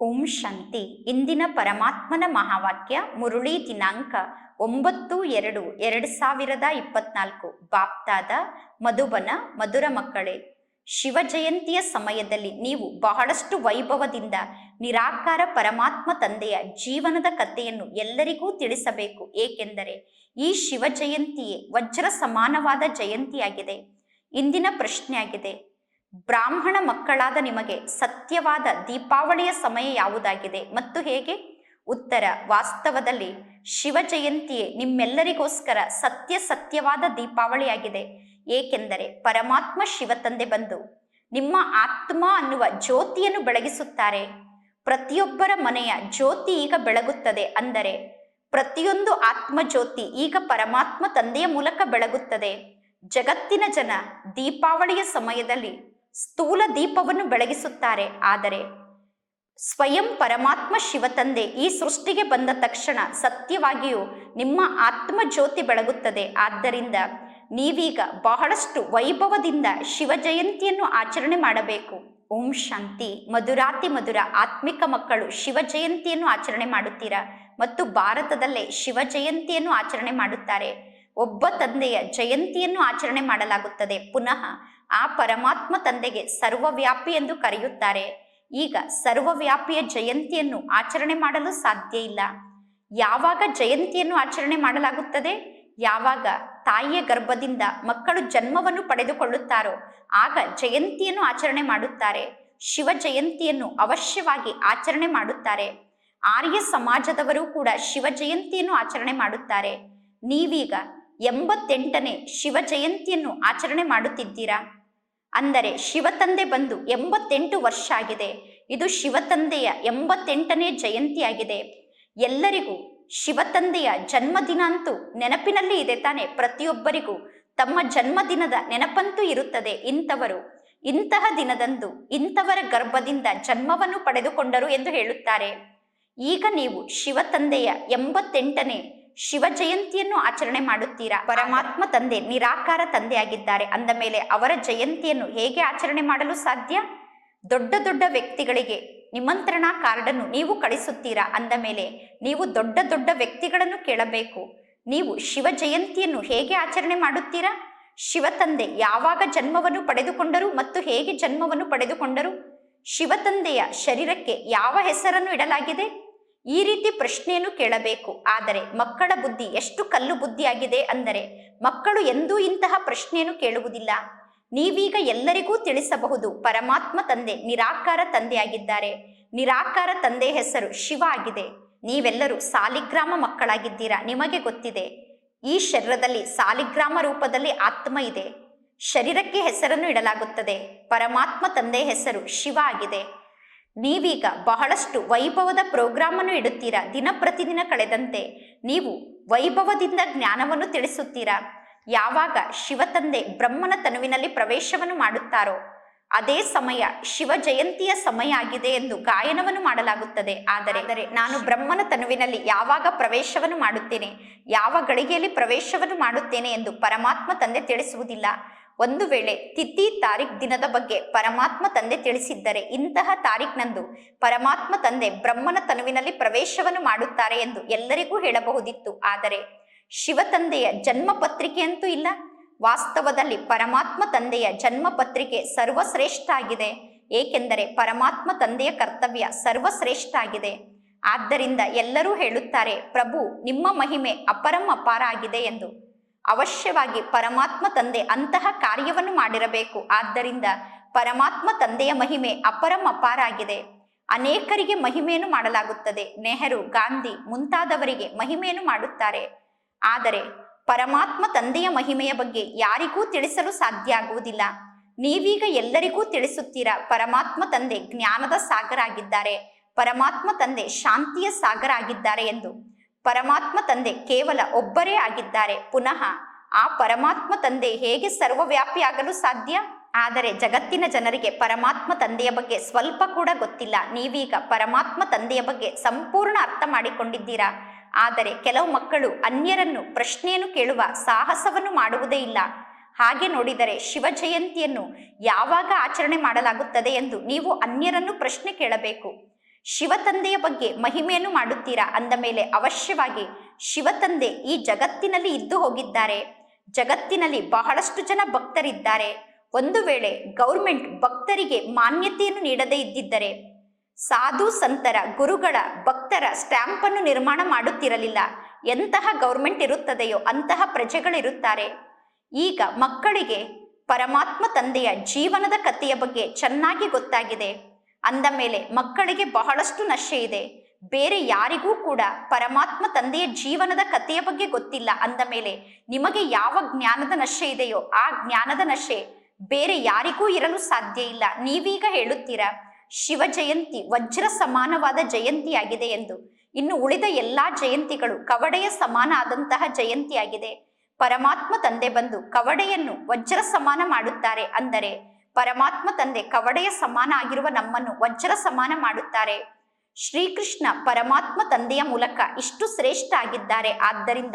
ಓಂ ಶಾಂತಿ. ಇಂದಿನ ಪರಮಾತ್ಮನ ಮಹಾವಾಕ್ಯ ಮುರುಳಿ ದಿನಾಂಕ ಒಂಬತ್ತು ಎರಡು ಎರಡು ಸಾವಿರದ ಇಪ್ಪತ್ನಾಲ್ಕು. ಬಾಪ್ತಾದ, ಮಧುಬನ, ಮಧುರ ಮಕ್ಕಳೇ, ಶಿವ ಜಯಂತಿಯ ಸಮಯದಲ್ಲಿ ನೀವು ಬಹಳಷ್ಟು ವೈಭವದಿಂದ ನಿರಾಕಾರ ಪರಮಾತ್ಮ ತಂದೆಯ ಜೀವನದ ಕಥೆಯನ್ನು ಎಲ್ಲರಿಗೂ ತಿಳಿಸಬೇಕು. ಏಕೆಂದರೆ ಈ ಶಿವ ಜಯಂತಿಯೇ ವಜ್ರ ಸಮಾನವಾದ ಜಯಂತಿಯಾಗಿದೆ. ಇಂದಿನ ಪ್ರಶ್ನೆಯಾಗಿದೆ ಬ್ರಾಹ್ಮಣ ಮಕ್ಕಳಾದ ನಿಮಗೆ ಸತ್ಯವಾದ ದೀಪಾವಳಿಯ ಸಮಯ ಯಾವುದಾಗಿದೆ ಮತ್ತು ಹೇಗೆ? ಉತ್ತರ, ವಾಸ್ತವದಲ್ಲಿ ಶಿವ ಜಯಂತಿಯೇ ನಿಮ್ಮೆಲ್ಲರಿಗೋಸ್ಕರ ಸತ್ಯ ಸತ್ಯವಾದ ದೀಪಾವಳಿಯಾಗಿದೆ. ಏಕೆಂದರೆ ಪರಮಾತ್ಮ ಶಿವ ತಂದೆ ಬಂದು ನಿಮ್ಮ ಆತ್ಮ ಅನ್ನುವ ಜ್ಯೋತಿಯನ್ನು ಬೆಳಗಿಸುತ್ತಾರೆ. ಪ್ರತಿಯೊಬ್ಬರ ಮನೆಯ ಜ್ಯೋತಿ ಈಗ ಬೆಳಗುತ್ತದೆ ಅಂದರೆ ಪ್ರತಿಯೊಂದು ಆತ್ಮ ಜ್ಯೋತಿ ಈಗ ಪರಮಾತ್ಮ ತಂದೆಯ ಮೂಲಕ ಬೆಳಗುತ್ತದೆ. ಜಗತ್ತಿನ ಜನ ದೀಪಾವಳಿಯ ಸಮಯದಲ್ಲಿ ಸ್ಥೂಲ ದೀಪವನ್ನು ಬೆಳಗಿಸುತ್ತಾರೆ. ಆದರೆ ಸ್ವಯಂ ಪರಮಾತ್ಮ ಶಿವತಂದೆ ಈ ಸೃಷ್ಟಿಗೆ ಬಂದ ತಕ್ಷಣ ಸತ್ಯವಾಗಿಯೂ ನಿಮ್ಮ ಆತ್ಮ ಜ್ಯೋತಿ ಬೆಳಗುತ್ತದೆ. ಆದ್ದರಿಂದ ನೀವೀಗ ಬಹಳಷ್ಟು ವೈಭವದಿಂದ ಶಿವ ಜಯಂತಿಯನ್ನು ಆಚರಣೆ ಮಾಡಬೇಕು. ಓಂ ಶಾಂತಿ. ಮಧುರಾತಿ ಮಧುರ ಆತ್ಮಿಕ ಮಕ್ಕಳು ಶಿವ ಜಯಂತಿಯನ್ನು ಆಚರಣೆ ಮಾಡುತ್ತೀರಾ? ಮತ್ತು ಭಾರತದಲ್ಲೇ ಶಿವ ಜಯಂತಿಯನ್ನು ಆಚರಣೆ ಮಾಡುತ್ತಾರೆ. ಒಬ್ಬ ತಂದೆಯ ಜಯಂತಿಯನ್ನು ಆಚರಣೆ ಮಾಡಲಾಗುತ್ತದೆ. ಪುನಃ ಆ ಪರಮಾತ್ಮ ತಂದೆಗೆ ಸರ್ವವ್ಯಾಪಿ ಎಂದು ಕರೆಯುತ್ತಾರೆ. ಈಗ ಸರ್ವವ್ಯಾಪಿಯ ಜಯಂತಿಯನ್ನು ಆಚರಣೆ ಮಾಡಲು ಸಾಧ್ಯ ಇಲ್ಲ. ಯಾವಾಗ ಜಯಂತಿಯನ್ನು ಆಚರಣೆ ಮಾಡಲಾಗುತ್ತದೆ? ಯಾವಾಗ ತಾಯಿಯ ಗರ್ಭದಿಂದ ಮಕ್ಕಳು ಜನ್ಮವನ್ನು ಪಡೆದುಕೊಳ್ಳುತ್ತಾರೋ, ಆಗ ಜಯಂತಿಯನ್ನು ಆಚರಣೆ ಮಾಡುತ್ತಾರೆ. ಶಿವ ಜಯಂತಿಯನ್ನು ಅವಶ್ಯವಾಗಿ ಆಚರಣೆ ಮಾಡುತ್ತಾರೆ. ಆರ್ಯ ಸಮಾಜದವರು ಕೂಡ ಶಿವ ಜಯಂತಿಯನ್ನು ಆಚರಣೆ ಮಾಡುತ್ತಾರೆ. ನೀವೀಗ ಎಂಬತ್ತೆಂಟನೇ ಶಿವ ಜಯಂತಿಯನ್ನು ಆಚರಣೆ ಮಾಡುತ್ತಿದ್ದೀರಾ? ಅಂದರೆ ಶಿವತಂದೆ ಬಂದು ಎಂಬತ್ತೆಂಟು ವರ್ಷ ಆಗಿದೆ. ಇದು ಶಿವತಂದೆಯ ಎಂಬತ್ತೆಂಟನೇ ಜಯಂತಿಯಾಗಿದೆ. ಎಲ್ಲರಿಗೂ ಶಿವತಂದೆಯ ಜನ್ಮದಿನ ಅಂತೂ ನೆನಪಿನಲ್ಲಿ ಇದೆ ತಾನೆ ಪ್ರತಿಯೊಬ್ಬರಿಗೂ. ತಮ್ಮ ಜನ್ಮದಿನದ ನೆನಪಂತೂ ಇರುತ್ತದೆ ಇಂಥವರು. ಇಂತಹ ದಿನದಂದು ಇಂಥವರ ಗರ್ಭದಿಂದ ಜನ್ಮವನ್ನು ಪಡೆದುಕೊಂಡರು ಎಂದು ಹೇಳುತ್ತಾರೆ. ಈಗ ನೀವು ಶಿವತಂದೆಯ ಎಂಬತ್ತೆಂಟನೇ ಶಿವ ಜಯಂತಿಯನ್ನು ಆಚರಣೆ ಮಾಡುತ್ತೀರಾ? ಪರಮಾತ್ಮ ತಂದೆ, ನಿರಾಕಾರ ತಂದೆಯಾಗಿದ್ದಾರೆ. ಅಂದ ಮೇಲೆ ಅವರ ಜಯಂತಿಯನ್ನು ಹೇಗೆ ಆಚರಣೆ ಮಾಡಲು ಸಾಧ್ಯ? ದೊಡ್ಡ ದೊಡ್ಡ ವ್ಯಕ್ತಿಗಳಿಗೆ ನಿಮಂತ್ರಣಾ ಕಾರ್ಡನ್ನು ನೀವು ಕಳಿಸುತ್ತೀರಾ? ಅಂದ ಮೇಲೆ ನೀವು ದೊಡ್ಡ ದೊಡ್ಡ ವ್ಯಕ್ತಿಗಳನ್ನು ಕೇಳಬೇಕು. ನೀವು ಶಿವ ಜಯಂತಿಯನ್ನು ಹೇಗೆ ಆಚರಣೆ ಮಾಡುತ್ತೀರಾ? ಶಿವ ತಂದೆ ಯಾವಾಗ ಜನ್ಮವನ್ನು ಪಡೆದುಕೊಂಡರು ಮತ್ತು ಹೇಗೆ ಜನ್ಮವನ್ನು ಪಡೆದುಕೊಂಡರು? ಶಿವತಂದೆಯ ಶರೀರಕ್ಕೆ ಯಾವ ಹೆಸರನ್ನು ಇಡಲಾಗಿದೆ? ಈ ರೀತಿ ಪ್ರಶ್ನೆಯನ್ನು ಕೇಳಬೇಕು. ಆದರೆ ಮಕ್ಕಳ ಬುದ್ಧಿ ಎಷ್ಟು ಕಲ್ಲು ಬುದ್ಧಿಯಾಗಿದೆ ಅಂದರೆ ಮಕ್ಕಳು ಎಂದೂ ಇಂತಹ ಪ್ರಶ್ನೆಯನ್ನು ಕೇಳುವುದಿಲ್ಲ. ನೀವೀಗ ಎಲ್ಲರಿಗೂ ತಿಳಿಸಬಹುದು ಪರಮಾತ್ಮ ತಂದೆ ನಿರಾಕಾರ ತಂದೆಯಾಗಿದ್ದಾರೆ. ನಿರಾಕಾರ ತಂದೆ ಹೆಸರು ಶಿವ ಆಗಿದೆ. ನೀವೆಲ್ಲರೂ ಸಾಲಿಗ್ರಾಮ ಮಕ್ಕಳಾಗಿದ್ದೀರಾ ನಿಮಗೆ ಗೊತ್ತಿದೆ. ಈ ಶರೀರದಲ್ಲಿ ಸಾಲಿಗ್ರಾಮ ರೂಪದಲ್ಲಿ ಆತ್ಮ ಇದೆ. ಶರೀರಕ್ಕೆ ಹೆಸರನ್ನು ಇಡಲಾಗುತ್ತದೆ. ಪರಮಾತ್ಮ ತಂದೆ ಹೆಸರು ಶಿವ ಆಗಿದೆ. ನೀವೀಗ ಬಹಳಷ್ಟು ವೈಭವದ ಪ್ರೋಗ್ರಾಮನ್ನು ಇಡುತ್ತೀರಾ? ದಿನ ಪ್ರತಿದಿನ ಕಳೆದಂತೆ ನೀವು ವೈಭವದಿಂದ ಜ್ಞಾನವನ್ನು ತಿಳಿಸುತ್ತೀರಾ? ಯಾವಾಗ ಶಿವತಂದೆ ಬ್ರಹ್ಮನ ತನುವಿನಲ್ಲಿ ಪ್ರವೇಶವನ್ನು ಮಾಡುತ್ತಾರೋ, ಅದೇ ಸಮಯ ಶಿವ ಜಯಂತಿಯ ಸಮಯ ಆಗಿದೆ ಎಂದು ಗಾಯನವನ್ನು ಮಾಡಲಾಗುತ್ತದೆ. ಆದರೆ ಆದರೆ ನಾನು ಬ್ರಹ್ಮನ ತನುವಿನಲ್ಲಿ ಯಾವಾಗ ಪ್ರವೇಶವನ್ನು ಮಾಡುತ್ತೇನೆ, ಯಾವ ಗಳಿಗೆಯಲ್ಲಿ ಪ್ರವೇಶವನ್ನು ಮಾಡುತ್ತೇನೆ ಎಂದು ಪರಮಾತ್ಮ ತಂದೆ ತಿಳಿಸುವುದಿಲ್ಲ. ಒಂದು ವೇಳೆ ತಿಥಿ ತಾರೀಖ್ ದಿನದ ಬಗ್ಗೆ ಪರಮಾತ್ಮ ತಂದೆ ತಿಳಿಸಿದ್ದರೆ ಇಂತಹ ತಾರೀಖ್ನಂದು ಪರಮಾತ್ಮ ತಂದೆ ಬ್ರಹ್ಮನ ತನುವಿನಲ್ಲಿ ಪ್ರವೇಶವನ್ನು ಮಾಡುತ್ತಾರೆ ಎಂದು ಎಲ್ಲರಿಗೂ ಹೇಳಬಹುದಿತ್ತು. ಆದರೆ ಶಿವ ತಂದೆಯ ಜನ್ಮ ಪತ್ರಿಕೆಯಂತೂ ಇಲ್ಲ. ವಾಸ್ತವದಲ್ಲಿ ಪರಮಾತ್ಮ ತಂದೆಯ ಜನ್ಮ ಪತ್ರಿಕೆ ಸರ್ವಶ್ರೇಷ್ಠ ಆಗಿದೆ ಏಕೆಂದರೆ ಪರಮಾತ್ಮ ತಂದೆಯ ಕರ್ತವ್ಯ ಸರ್ವಶ್ರೇಷ್ಠ ಆಗಿದೆ ಆದ್ದರಿಂದ ಎಲ್ಲರೂ ಹೇಳುತ್ತಾರೆ, ಪ್ರಭು, ನಿಮ್ಮ ಮಹಿಮೆ ಅಪರಂ ಅಪಾರ ಆಗಿದೆ ಎಂದು. ಅವಶ್ಯವಾಗಿ ಪರಮಾತ್ಮ ತಂದೆ ಅಂತಹ ಕಾರ್ಯವನ್ನು ಮಾಡಿರಬೇಕು. ಆದ್ದರಿಂದ ಪರಮಾತ್ಮ ತಂದೆಯ ಮಹಿಮೆ ಅಪರಂ ಅಪಾರ ಆಗಿದೆ ಅನೇಕರಿಗೆ ಮಹಿಮೆಯನ್ನು ಮಾಡಲಾಗುತ್ತದೆ. ನೆಹರು, ಗಾಂಧಿ ಮುಂತಾದವರಿಗೆ ಮಹಿಮೆಯನ್ನು ಮಾಡುತ್ತಾರೆ. ಆದರೆ ಪರಮಾತ್ಮ ತಂದೆಯ ಮಹಿಮೆಯ ಬಗ್ಗೆ ಯಾರಿಗೂ ತಿಳಿಸಲು ಸಾಧ್ಯ ಆಗುವುದಿಲ್ಲ. ನೀವೀಗ ಎಲ್ಲರಿಗೂ ತಿಳಿಸುತ್ತೀರಾ, ಪರಮಾತ್ಮ ತಂದೆ ಜ್ಞಾನದ ಸಾಗರ ಆಗಿದ್ದಾರೆ ಪರಮಾತ್ಮ ತಂದೆ ಶಾಂತಿಯ ಸಾಗರ ಆಗಿದ್ದಾರೆ ಎಂದು? ಪರಮಾತ್ಮ ತಂದೆ ಕೇವಲ ಒಬ್ಬರೇ ಆಗಿದ್ದಾರೆ. ಪುನಃ ಆ ಪರಮಾತ್ಮ ತಂದೆ ಹೇಗೆ ಸರ್ವವ್ಯಾಪಿಯಾಗಲು ಸಾಧ್ಯ? ಆದರೆ ಜಗತ್ತಿನ ಜನರಿಗೆ ಪರಮಾತ್ಮ ತಂದೆಯ ಬಗ್ಗೆ ಸ್ವಲ್ಪ ಕೂಡ ಗೊತ್ತಿಲ್ಲ. ನೀವೀಗ ಪರಮಾತ್ಮ ತಂದೆಯ ಬಗ್ಗೆ ಸಂಪೂರ್ಣ ಅರ್ಥ ಮಾಡಿಕೊಂಡಿದ್ದೀರಾ? ಆದರೆ ಕೆಲವು ಮಕ್ಕಳು ಅನ್ಯರನ್ನು ಪ್ರಶ್ನೆಯನ್ನು ಕೇಳುವ ಸಾಹಸವನ್ನು ಮಾಡುವುದೇ ಇಲ್ಲ. ಹಾಗೆ ನೋಡಿದರೆ ಶಿವ ಜಯಂತಿಯನ್ನು ಯಾವಾಗ ಆಚರಣೆ ಮಾಡಲಾಗುತ್ತದೆ ಎಂದು ನೀವು ಅನ್ಯರನ್ನು ಪ್ರಶ್ನೆ ಕೇಳಬೇಕು. ಶಿವತಂದೆಯ ಬಗ್ಗೆ ಮಹಿಮೆಯನ್ನು ಮಾಡುತ್ತೀರಾ? ಅಂದ ಮೇಲೆ ಅವಶ್ಯವಾಗಿ ಶಿವತಂದೆ ಈ ಜಗತ್ತಿನಲ್ಲಿ ಇದ್ದು ಹೋಗಿದ್ದಾರೆ. ಜಗತ್ತಿನಲ್ಲಿ ಬಹಳಷ್ಟು ಜನ ಭಕ್ತರಿದ್ದಾರೆ. ಒಂದು ವೇಳೆ ಗೌರ್ಮೆಂಟ್ ಭಕ್ತರಿಗೆ ಮಾನ್ಯತೆಯನ್ನು ನೀಡದೇ ಇದ್ದಿದ್ದರೆ ಸಾಧು ಸಂತರ ಗುರುಗಳ ಭಕ್ತರ ಸ್ಟ್ಯಾಂಪ್ ಅನ್ನು ನಿರ್ಮಾಣ ಮಾಡುತ್ತಿರಲಿಲ್ಲ. ಎಂತಹ ಗೌರ್ಮೆಂಟ್ ಇರುತ್ತದೆಯೋ ಅಂತಹ ಪ್ರಜೆಗಳಿರುತ್ತಾರೆ ಈಗ ಮಕ್ಕಳಿಗೆ ಪರಮಾತ್ಮ ತಂದೆಯ ಜೀವನದ ಕಥೆಯ ಬಗ್ಗೆ ಚೆನ್ನಾಗಿ ಗೊತ್ತಾಗಿದೆ. ಅಂದ ಮೇಲೆ ಮಕ್ಕಳಿಗೆ ಬಹಳಷ್ಟು ನಶೆ ಇದೆ. ಬೇರೆ ಯಾರಿಗೂ ಕೂಡ ಪರಮಾತ್ಮ ತಂದೆಯ ಜೀವನದ ಕಥೆಯ ಬಗ್ಗೆ ಗೊತ್ತಿಲ್ಲ ಅಂದ ಮೇಲೆ ನಿಮಗೆ ಯಾವ ಜ್ಞಾನದ ನಶೆ ಇದೆಯೋ ಆ ಜ್ಞಾನದ ನಶೆ ಬೇರೆ ಯಾರಿಗೂ ಇರಲು ಸಾಧ್ಯ ಇಲ್ಲ. ನೀವೀಗ ಹೇಳುತ್ತೀರಾ, ಶಿವ ಜಯಂತಿ ವಜ್ರ ಸಮಾನವಾದ ಜಯಂತಿಯಾಗಿದೆ ಎಂದು. ಇನ್ನು ಉಳಿದ ಎಲ್ಲಾ ಜಯಂತಿಗಳು ಕವಡೆಯ ಸಮಾನ ಆದಂತಹ ಜಯಂತಿಯಾಗಿದೆ. ಪರಮಾತ್ಮ ತಂದೆ ಬಂದು ಕವಡೆಯನ್ನು ವಜ್ರ ಸಮಾನ ಮಾಡುತ್ತಾರೆ ಅಂದರೆ ಪರಮಾತ್ಮ ತಂದೆ ಕವಡೆಯ ಸಮಾನ ಆಗಿರುವ ನಮ್ಮನ್ನು ವಜ್ರ ಸಮಾನ ಮಾಡುತ್ತಾರೆ. ಶ್ರೀಕೃಷ್ಣ ಪರಮಾತ್ಮ ತಂದೆಯ ಮೂಲಕ ಇಷ್ಟು ಶ್ರೇಷ್ಠ ಆಗಿದ್ದಾರೆ. ಆದ್ದರಿಂದ